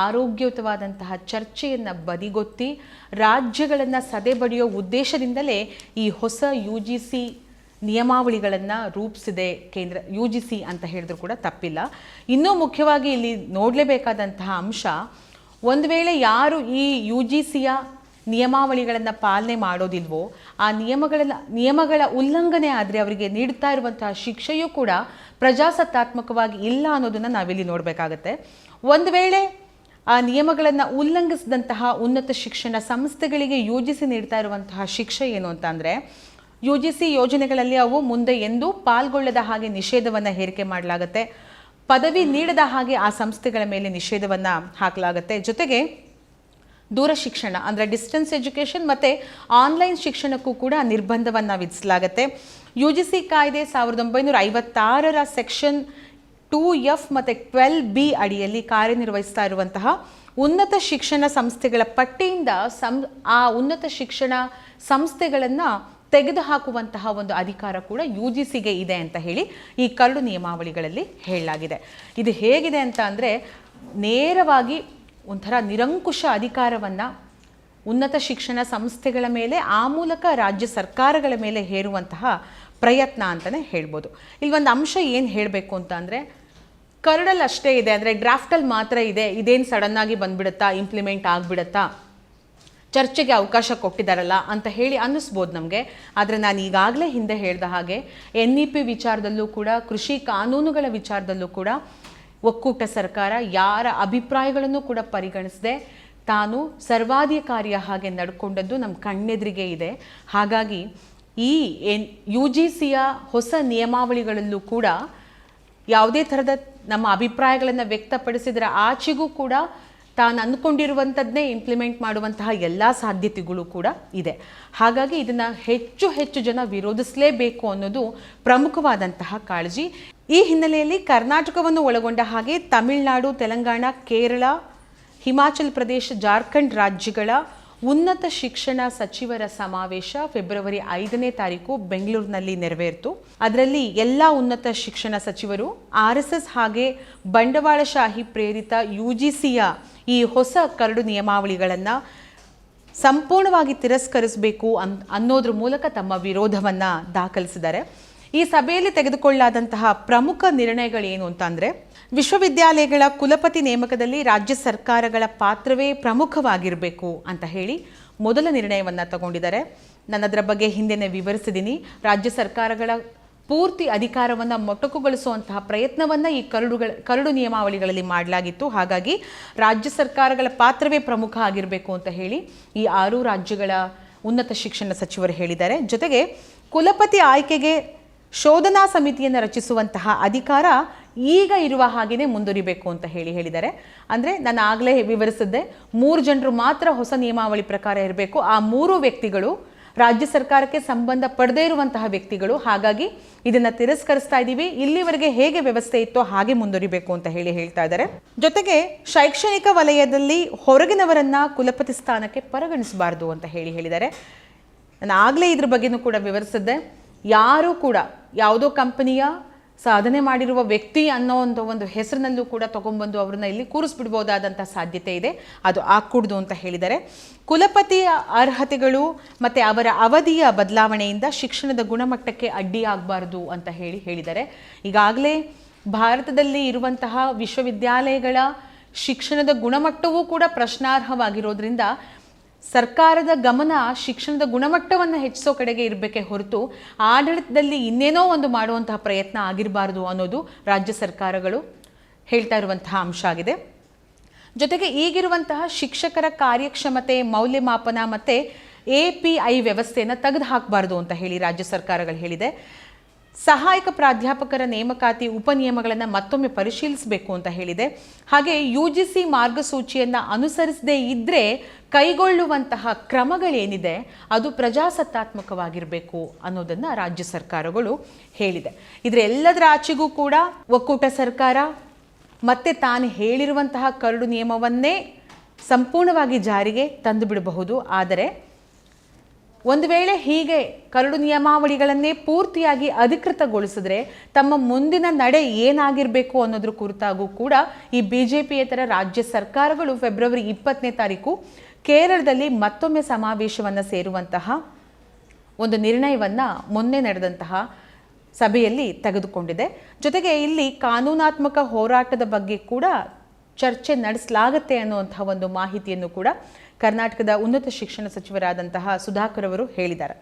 ಆರೋಗ್ಯಯುತವಾದಂತಹ ಚರ್ಚೆಯನ್ನು ಬದಿಗೊತ್ತಿ ರಾಜ್ಯಗಳನ್ನು ಸದೆಬಡಿಯೋ ಉದ್ದೇಶದಿಂದಲೇ ಈ ಹೊಸ ಯು ಜಿ ಸಿ ನಿಯಮಾವಳಿಗಳನ್ನು ರೂಪಿಸಿದೆ ಕೇಂದ್ರ ಯು ಜಿ ಸಿ ಅಂತ ಹೇಳಿದ್ರು ಕೂಡ ತಪ್ಪಿಲ್ಲ. ಇನ್ನೂ ಮುಖ್ಯವಾಗಿ ಇಲ್ಲಿ ನೋಡಲೇಬೇಕಾದಂತಹ ಅಂಶ, ಒಂದು ವೇಳೆ ಯಾರು ಈ ಯು ಜಿ ಸಿಯ ನಿಯಮಾವಳಿಗಳನ್ನು ಪಾಲನೆ ಮಾಡೋದಿಲ್ವೋ, ಆ ನಿಯಮಗಳನ್ನು, ನಿಯಮಗಳ ಉಲ್ಲಂಘನೆ ಆದರೆ ಅವರಿಗೆ ನೀಡ್ತಾ ಇರುವಂತಹ ಶಿಕ್ಷೆಯೂ ಕೂಡ ಪ್ರಜಾಸತ್ತಾತ್ಮಕವಾಗಿ ಇಲ್ಲ ಅನ್ನೋದನ್ನು ನಾವಿಲ್ಲಿ ನೋಡಬೇಕಾಗತ್ತೆ. ಒಂದು ವೇಳೆ ಆ ನಿಯಮಗಳನ್ನು ಉಲ್ಲಂಘಿಸಿದಂತಹ ಉನ್ನತ ಶಿಕ್ಷಣ ಸಂಸ್ಥೆಗಳಿಗೆ ಯೋಜಿಸಿ ನೀಡ್ತಾ ಇರುವಂತಹ ಶಿಕ್ಷೆ ಏನು ಅಂತ ಅಂದರೆ ಯು ಜಿ ಸಿ ಯೋಜನೆಗಳಲ್ಲಿ ಅವು ಮುಂದೆ ಎಂದೂ ಪಾಲ್ಗೊಳ್ಳದ ಹಾಗೆ ನಿಷೇಧವನ್ನು ಹೇರಿಕೆ ಮಾಡಲಾಗುತ್ತೆ. ಪದವಿ ನೀಡದ ಹಾಗೆ ಆ ಸಂಸ್ಥೆಗಳ ಮೇಲೆ ನಿಷೇಧವನ್ನು ಹಾಕಲಾಗುತ್ತೆ. ಜೊತೆಗೆ ದೂರ ಶಿಕ್ಷಣ, ಅಂದರೆ ಡಿಸ್ಟೆನ್ಸ್ ಎಜುಕೇಷನ್ ಮತ್ತು ಆನ್ಲೈನ್ ಶಿಕ್ಷಣಕ್ಕೂ ಕೂಡ ನಿರ್ಬಂಧವನ್ನು ವಿಧಿಸಲಾಗುತ್ತೆ. ಯು ಜಿ ಸಿ ಕಾಯ್ದೆ ಸಾವಿರದ ಒಂಬೈನೂರ ಐವತ್ತಾರರ ಸೆಕ್ಷನ್ ಟೂ ಎಫ್ ಮತ್ತು ಟ್ವೆಲ್ ಬಿ ಅಡಿಯಲ್ಲಿ ಕಾರ್ಯನಿರ್ವಹಿಸ್ತಾ ಇರುವಂತಹ ಉನ್ನತ ಶಿಕ್ಷಣ ಸಂಸ್ಥೆಗಳ ಪಟ್ಟಿಯಿಂದ ಸಂ, ಆ ಉನ್ನತ ಶಿಕ್ಷಣ ಸಂಸ್ಥೆಗಳನ್ನು ತೆಗೆದುಹಾಕುವಂತಹ ಒಂದು ಅಧಿಕಾರ ಕೂಡ ಯು ಜಿ ಸಿಗೆ ಇದೆ ಅಂತ ಹೇಳಿ ಈ ಕರಡು ನಿಯಮಾವಳಿಗಳಲ್ಲಿ ಹೇಳಲಾಗಿದೆ. ಇದು ಹೇಗಿದೆ ಅಂತ ಅಂದರೆ ನೇರವಾಗಿ ಒಂಥರ ನಿರಂಕುಶ ಅಧಿಕಾರವನ್ನು ಉನ್ನತ ಶಿಕ್ಷಣ ಸಂಸ್ಥೆಗಳ ಮೇಲೆ, ಆ ಮೂಲಕ ರಾಜ್ಯ ಸರ್ಕಾರಗಳ ಮೇಲೆ ಹೇರುವಂತಹ ಪ್ರಯತ್ನ ಅಂತಲೇ ಹೇಳ್ಬೋದು. ಇಲ್ಲಿ ಒಂದು ಅಂಶ ಏನು ಹೇಳಬೇಕು ಅಂತ ಅಂದರೆ ಕರಡಲ್ಲಿ ಅಷ್ಟೇ ಇದೆ, ಅಂದರೆ ಡ್ರಾಫ್ಟಲ್ಲಿ ಮಾತ್ರ ಇದೆ, ಇದೇನು ಸಡನ್ನಾಗಿ ಬಂದ್ಬಿಡುತ್ತಾ ಇಂಪ್ಲಿಮೆಂಟ್ ಆಗಿಬಿಡುತ್ತಾ, ಚರ್ಚೆಗೆ ಅವಕಾಶ ಕೊಟ್ಟಿದ್ದಾರಲ್ಲ ಅಂತ ಹೇಳಿ ಅನ್ನಿಸ್ಬೋದು ನಮಗೆ. ಆದರೆ ನಾನು ಈಗಾಗಲೇ ಹಿಂದೆ ಹೇಳಿದ ಹಾಗೆ, ಎನ್ ಇ ಪಿ ವಿಚಾರದಲ್ಲೂ ಕೂಡ, ಕೃಷಿ ಕಾನೂನುಗಳ ವಿಚಾರದಲ್ಲೂ ಕೂಡ ಒಕ್ಕೂಟ ಸರ್ಕಾರ ಯಾರ ಅಭಿಪ್ರಾಯಗಳನ್ನು ಕೂಡ ಪರಿಗಣಿಸದೆ ತಾನು ಸರ್ವಾಧಿಕಾರಿಯ ಹಾಗೆ ನಡ್ಕೊಂಡದ್ದು ನಮ್ಮ ಕಣ್ಣೆದ್ರಿಗೆ ಇದೆ. ಹಾಗಾಗಿ ಈ ಎನ್, ಯು ಜಿ ಸಿಯ ಹೊಸ ನಿಯಮಾವಳಿಗಳಲ್ಲೂ ಕೂಡ ಯಾವುದೇ ಥರದ ನಮ್ಮ ಅಭಿಪ್ರಾಯಗಳನ್ನು ವ್ಯಕ್ತಪಡಿಸಿದರೆ ಆಚೆಗೂ ಕೂಡ ತಾನು ಅಂದ್ಕೊಂಡಿರುವಂಥದ್ದನ್ನೇ ಇಂಪ್ಲಿಮೆಂಟ್ ಮಾಡುವಂತಹ ಎಲ್ಲ ಸಾಧ್ಯತೆಗಳು ಕೂಡ ಇದೆ. ಹಾಗಾಗಿ ಇದನ್ನು ಹೆಚ್ಚು ಹೆಚ್ಚು ಜನ ವಿರೋಧಿಸಲೇಬೇಕು ಅನ್ನೋದು ಪ್ರಮುಖವಾದಂತಹ ಕಾಳಜಿ. ಈ ಹಿನ್ನೆಲೆಯಲ್ಲಿ ಕರ್ನಾಟಕವನ್ನು ಒಳಗೊಂಡ ಹಾಗೆ ತಮಿಳುನಾಡು, ತೆಲಂಗಾಣ, ಕೇರಳ, ಹಿಮಾಚಲ್ ಪ್ರದೇಶ, ಜಾರ್ಖಂಡ್ ರಾಜ್ಯಗಳ ಉನ್ನತ ಶಿಕ್ಷಣ ಸಚಿವರ ಸಮಾವೇಶ ಫೆಬ್ರವರಿ ಐದನೇ ತಾರೀಕು ಬೆಂಗಳೂರಿನಲ್ಲಿ ನೆರವೇರಿತು. ಅದರಲ್ಲಿ ಎಲ್ಲ ಉನ್ನತ ಶಿಕ್ಷಣ ಸಚಿವರು, ಆರ್ ಹಾಗೆ ಬಂಡವಾಳಶಾಹಿ ಪ್ರೇರಿತ ಯು ಜಿ ಈ ಹೊಸ ಕರಡು ನಿಯಮಾವಳಿಗಳನ್ನು ಸಂಪೂರ್ಣವಾಗಿ ತಿರಸ್ಕರಿಸಬೇಕು ಅನ್, ಅನ್ನೋದ್ರ ಮೂಲಕ ತಮ್ಮ ವಿರೋಧವನ್ನು ದಾಖಲಿಸಿದ್ದಾರೆ. ಈ ಸಭೆಯಲ್ಲಿ ತೆಗೆದುಕೊಳ್ಳಾದಂತಹ ಪ್ರಮುಖ ನಿರ್ಣಯಗಳೇನು ಅಂತಂದರೆ ವಿಶ್ವವಿದ್ಯಾಲಯಗಳ ಕುಲಪತಿ ನೇಮಕದಲ್ಲಿ ರಾಜ್ಯ ಸರ್ಕಾರಗಳ ಪಾತ್ರವೇ ಪ್ರಮುಖವಾಗಿರಬೇಕು ಅಂತ ಹೇಳಿ ಮೊದಲ ನಿರ್ಣಯವನ್ನು ತಗೊಂಡಿದ್ದಾರೆ. ನಾನು ಅದರ ಬಗ್ಗೆ ಹಿಂದೆನೇ ವಿವರಿಸಿದ್ದೀನಿ ರಾಜ್ಯ ಸರ್ಕಾರಗಳ ಪೂರ್ತಿ ಅಧಿಕಾರವನ್ನು ಮೊಟಕುಗೊಳಿಸುವಂತಹ ಪ್ರಯತ್ನವನ್ನು ಈ ಕರಡುಗಳ, ಕರಡು ನಿಯಮಾವಳಿಗಳಲ್ಲಿ ಮಾಡಲಾಗಿತ್ತು. ಹಾಗಾಗಿ ರಾಜ್ಯ ಸರ್ಕಾರಗಳ ಪಾತ್ರವೇ ಪ್ರಮುಖ ಆಗಿರಬೇಕು ಅಂತ ಹೇಳಿ ಈ ಆರು ರಾಜ್ಯಗಳ ಉನ್ನತ ಶಿಕ್ಷಣ ಸಚಿವರು ಹೇಳಿದ್ದಾರೆ. ಜೊತೆಗೆ ಕುಲಪತಿ ಆಯ್ಕೆಗೆ ಶೋಧನಾ ಸಮಿತಿಯನ್ನು ರಚಿಸುವಂತಹ ಅಧಿಕಾರ ಈಗ ಇರುವ ಹಾಗೆಯೇ ಮುಂದುವರಿಬೇಕು ಅಂತ ಹೇಳಿ ಹೇಳಿದ್ದಾರೆ. ಅಂದರೆ ನಾನು ಆಗಲೇ ವಿವರಿಸಿದ್ದೆ, ಮೂರು ಜನರು ಮಾತ್ರ ಹೊಸ ನಿಯಮಾವಳಿ ಪ್ರಕಾರ ಇರಬೇಕು. ಆ ಮೂರು ವ್ಯಕ್ತಿಗಳು ರಾಜ್ಯ ಸರ್ಕಾರಕ್ಕೆ ಸಂಬಂಧ ಪಡೆದೇ ಇರುವಂತಹ ವ್ಯಕ್ತಿಗಳು. ಹಾಗಾಗಿ ಇದನ್ನು ತಿರಸ್ಕರಿಸ್ತಾ ಇದ್ದೀವಿ. ಇಲ್ಲಿವರೆಗೆ ಹೇಗೆ ವ್ಯವಸ್ಥೆ ಇತ್ತೋ ಹಾಗೆ ಮುಂದುವರಿಬೇಕು ಅಂತ ಹೇಳಿ ಹೇಳ್ತಾ ಇದ್ದಾರೆ. ಜೊತೆಗೆ ಶೈಕ್ಷಣಿಕ ವಲಯದಲ್ಲಿ ಹೊರಗಿನವರನ್ನ ಕುಲಪತಿ ಸ್ಥಾನಕ್ಕೆ ಪರಿಗಣಿಸಬಾರದು ಅಂತ ಹೇಳಿ ಹೇಳಿದ್ದಾರೆ. ನಾನು ಆಗಲೇ ಇದ್ರ ಬಗ್ಗೆನೂ ಕೂಡ ವಿವರಿಸಿದ್ದೆ. ಯಾರೂ ಕೂಡ ಯಾವುದೋ ಕಂಪನಿಯ ಸಾಧನೆ ಮಾಡಿರುವ ವ್ಯಕ್ತಿ ಅನ್ನೋ ಒಂದು ಒಂದು ಹೆಸರಿನಲ್ಲೂ ಕೂಡ ತಗೊಂಬಂದು ಅವ್ರನ್ನ ಇಲ್ಲಿ ಕೂರಿಸ್ಬಿಡ್ಬೋದಾದಂಥ ಸಾಧ್ಯತೆ ಇದೆ. ಅದು ಆಗ್ಕೂಡ್ದು ಅಂತ ಹೇಳಿದ್ದಾರೆ. ಕುಲಪತಿಯ ಅರ್ಹತೆಗಳು ಮತ್ತು ಅವರ ಅವಧಿಯ ಬದಲಾವಣೆಯಿಂದ ಶಿಕ್ಷಣದ ಗುಣಮಟ್ಟಕ್ಕೆ ಅಡ್ಡಿ ಆಗಬಾರ್ದು ಅಂತ ಹೇಳಿ ಹೇಳಿದ್ದಾರೆ. ಈಗಾಗಲೇ ಭಾರತದಲ್ಲಿ ಇರುವಂತಹ ವಿಶ್ವವಿದ್ಯಾಲಯಗಳ ಶಿಕ್ಷಣದ ಗುಣಮಟ್ಟವೂ ಕೂಡ ಪ್ರಶ್ನಾರ್ಹವಾಗಿರೋದ್ರಿಂದ ಸರ್ಕಾರದ ಗಮನ, ಶಿಕ್ಷಣದ ಗುಣಮಟ್ಟವನ್ನು ಹೆಚ್ಚಿಸೋ ಕಡೆಗೆ ಇರಬೇಕೆ ಹೊರತು ಆಡಳಿತದಲ್ಲಿ ಇನ್ನೇನೋ ಒಂದು ಮಾಡುವಂತಹ ಪ್ರಯತ್ನ ಆಗಿರಬಾರದು ಅನ್ನೋದು ರಾಜ್ಯ ಸರ್ಕಾರಗಳು ಹೇಳ್ತಾ ಇರುವಂತಹ ಅಂಶ ಆಗಿದೆ. ಜೊತೆಗೆ ಈಗಿರುವಂತಹ ಶಿಕ್ಷಕರ ಕಾರ್ಯಕ್ಷಮತೆ, ಮೌಲ್ಯಮಾಪನ ಮತ್ತು ಎ ಪಿ ಐ ವ್ಯವಸ್ಥೆಯನ್ನು ತೆಗೆದು ಹಾಕಬಾರ್ದು ಅಂತ ಹೇಳಿ ರಾಜ್ಯ ಸರ್ಕಾರಗಳು ಹೇಳಿದೆ. ಸಹಾಯಕ ಪ್ರಾಧ್ಯಾಪಕರ ನೇಮಕಾತಿ ಉಪನಿಯಮಗಳನ್ನು ಮತ್ತೊಮ್ಮೆ ಪರಿಶೀಲಿಸಬೇಕು ಅಂತ ಹೇಳಿದೆ. ಹಾಗೆ ಯು ಜಿ ಸಿ ಮಾರ್ಗಸೂಚಿಯನ್ನು ಅನುಸರಿಸದೇ ಇದ್ದರೆ ಕೈಗೊಳ್ಳುವಂತಹ ಕ್ರಮಗಳೇನಿದೆ, ಅದು ಪ್ರಜಾಸತ್ತಾತ್ಮಕವಾಗಿರಬೇಕು ಅನ್ನೋದನ್ನು ರಾಜ್ಯ ಸರ್ಕಾರಗಳು ಹೇಳಿದೆ. ಇದರೆಲ್ಲದರ ಆಚೆಗೂ ಕೂಡ ಒಕ್ಕೂಟ ಸರ್ಕಾರ ಮತ್ತೆ ತಾನು ಹೇಳಿರುವಂತಹ ಕರಡು ನಿಯಮವನ್ನೇ ಸಂಪೂರ್ಣವಾಗಿ ಜಾರಿಗೆ ತಂದುಬಿಡಬಹುದು ಆದರೆ ಒಂದು ವೇಳೆ ಹೀಗೆ ಕರಡು ನಿಯಮಾವಳಿಗಳನ್ನೇ ಪೂರ್ತಿಯಾಗಿ ಅಧಿಕೃತಗೊಳಿಸಿದ್ರೆ ತಮ್ಮ ಮುಂದಿನ ನಡೆ ಏನಾಗಿರಬೇಕು ಅನ್ನೋದ್ರ ಕುರಿತಾಗೂ ಕೂಡ ಈ ಬಿ ಜೆ ಪಿಯೇತರ ರಾಜ್ಯ ಸರ್ಕಾರಗಳು ಫೆಬ್ರವರಿ ಇಪ್ಪತ್ತನೇ ತಾರೀಕು ಕೇರಳದಲ್ಲಿ ಮತ್ತೊಮ್ಮೆ ಸಮಾವೇಶವನ್ನು ಸೇರುವಂತಹ ಒಂದು ನಿರ್ಣಯವನ್ನು ಮೊನ್ನೆ ನಡೆದಂತಹ ಸಭೆಯಲ್ಲಿ ತೆಗೆದುಕೊಂಡಿದೆ. ಜೊತೆಗೆ ಇಲ್ಲಿ ಕಾನೂನಾತ್ಮಕ ಹೋರಾಟದ ಬಗ್ಗೆ ಕೂಡ ಚರ್ಚೆ ನಡೆಸಲಾಗತ್ತೆ ಅನ್ನುವಂಥ ಒಂದು ಮಾಹಿತಿಯನ್ನು ಕೂಡ ಕರ್ನಾಟಕದ ಉನ್ನತ ಶಿಕ್ಷಣ ಸಚಿವರಾದಂತಹ ಸುಧಾಕರ್ ಅವರು ಹೇಳಿದ್ದಾರೆ.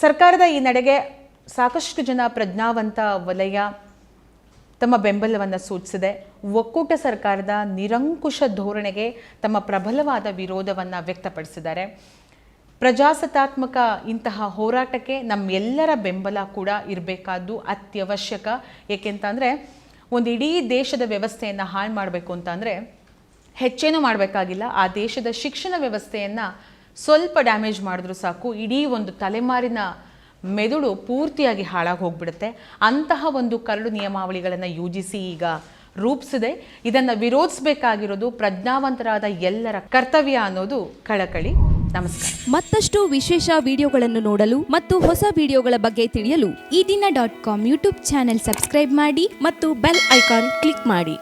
ಸರ್ಕಾರದ ಈ ನಡೆಗೆ ಸಾಕಷ್ಟು ಜನ ಪ್ರಜ್ಞಾವಂತ ವಲಯ ತಮ್ಮ ಬೆಂಬಲವನ್ನು ಸೂಚಿಸಿದೆ. ಒಕ್ಕೂಟ ಸರ್ಕಾರದ ನಿರಂಕುಶ ಧೋರಣೆಗೆ ತಮ್ಮ ಪ್ರಬಲವಾದ ವಿರೋಧವನ್ನು ವ್ಯಕ್ತಪಡಿಸಿದ್ದಾರೆ. ಪ್ರಜಾಸತ್ತಾತ್ಮಕ ಇಂತಹ ಹೋರಾಟಕ್ಕೆ ನಮ್ಮೆಲ್ಲರ ಬೆಂಬಲ ಕೂಡ ಇರಬೇಕಾದ್ದು ಅತ್ಯವಶ್ಯಕ. ಏಕೆಂತಂದರೆ ಒಂದು ಇಡೀ ದೇಶದ ವ್ಯವಸ್ಥೆಯನ್ನು ಹಾಳು ಮಾಡಬೇಕು ಅಂತಂದರೆ ಹೆಚ್ಚೇನೂ ಮಾಡಬೇಕಾಗಿಲ್ಲ. ಆ ದೇಶದ ಶಿಕ್ಷಣ ವ್ಯವಸ್ಥೆಯನ್ನು ಸ್ವಲ್ಪ ಡ್ಯಾಮೇಜ್ ಮಾಡಿದ್ರೂ ಸಾಕು. ಇಡೀ ಒಂದು ತಲೆಮಾರಿನ ಮೆದುಳು ಪೂರ್ತಿಯಾಗಿ ಹಾಳಾಗಿ ಹೋಗ್ಬಿಡುತ್ತೆ. ಅಂತಹ ಒಂದು ಕರಡು ನಿಯಮಾವಳಿಗಳನ್ನು ಯು ಈಗ ರೂಪಿಸಿದೆ. ಇದನ್ನು ವಿರೋಧಿಸಬೇಕಾಗಿರೋದು ಪ್ರಜ್ಞಾವಂತರಾದ ಎಲ್ಲರ ಕರ್ತವ್ಯ ಅನ್ನೋದು ಕಳಕಳಿ. ನಮಸ್ಕಾರ. ಮತ್ತಷ್ಟು ವಿಶೇಷ ವಿಡಿಯೋಗಳನ್ನು ನೋಡಲು ಮತ್ತು ಹೊಸ ವಿಡಿಯೋಗಳ ಬಗ್ಗೆ ತಿಳಿಯಲು ಈ ದಿನ dot com YouTube channel subscribe ಮಾಡಿ ಮತ್ತು ಬೆಲ್ ಐಕಾನ್ ಕ್ಲಿಕ್ ಮಾಡಿ.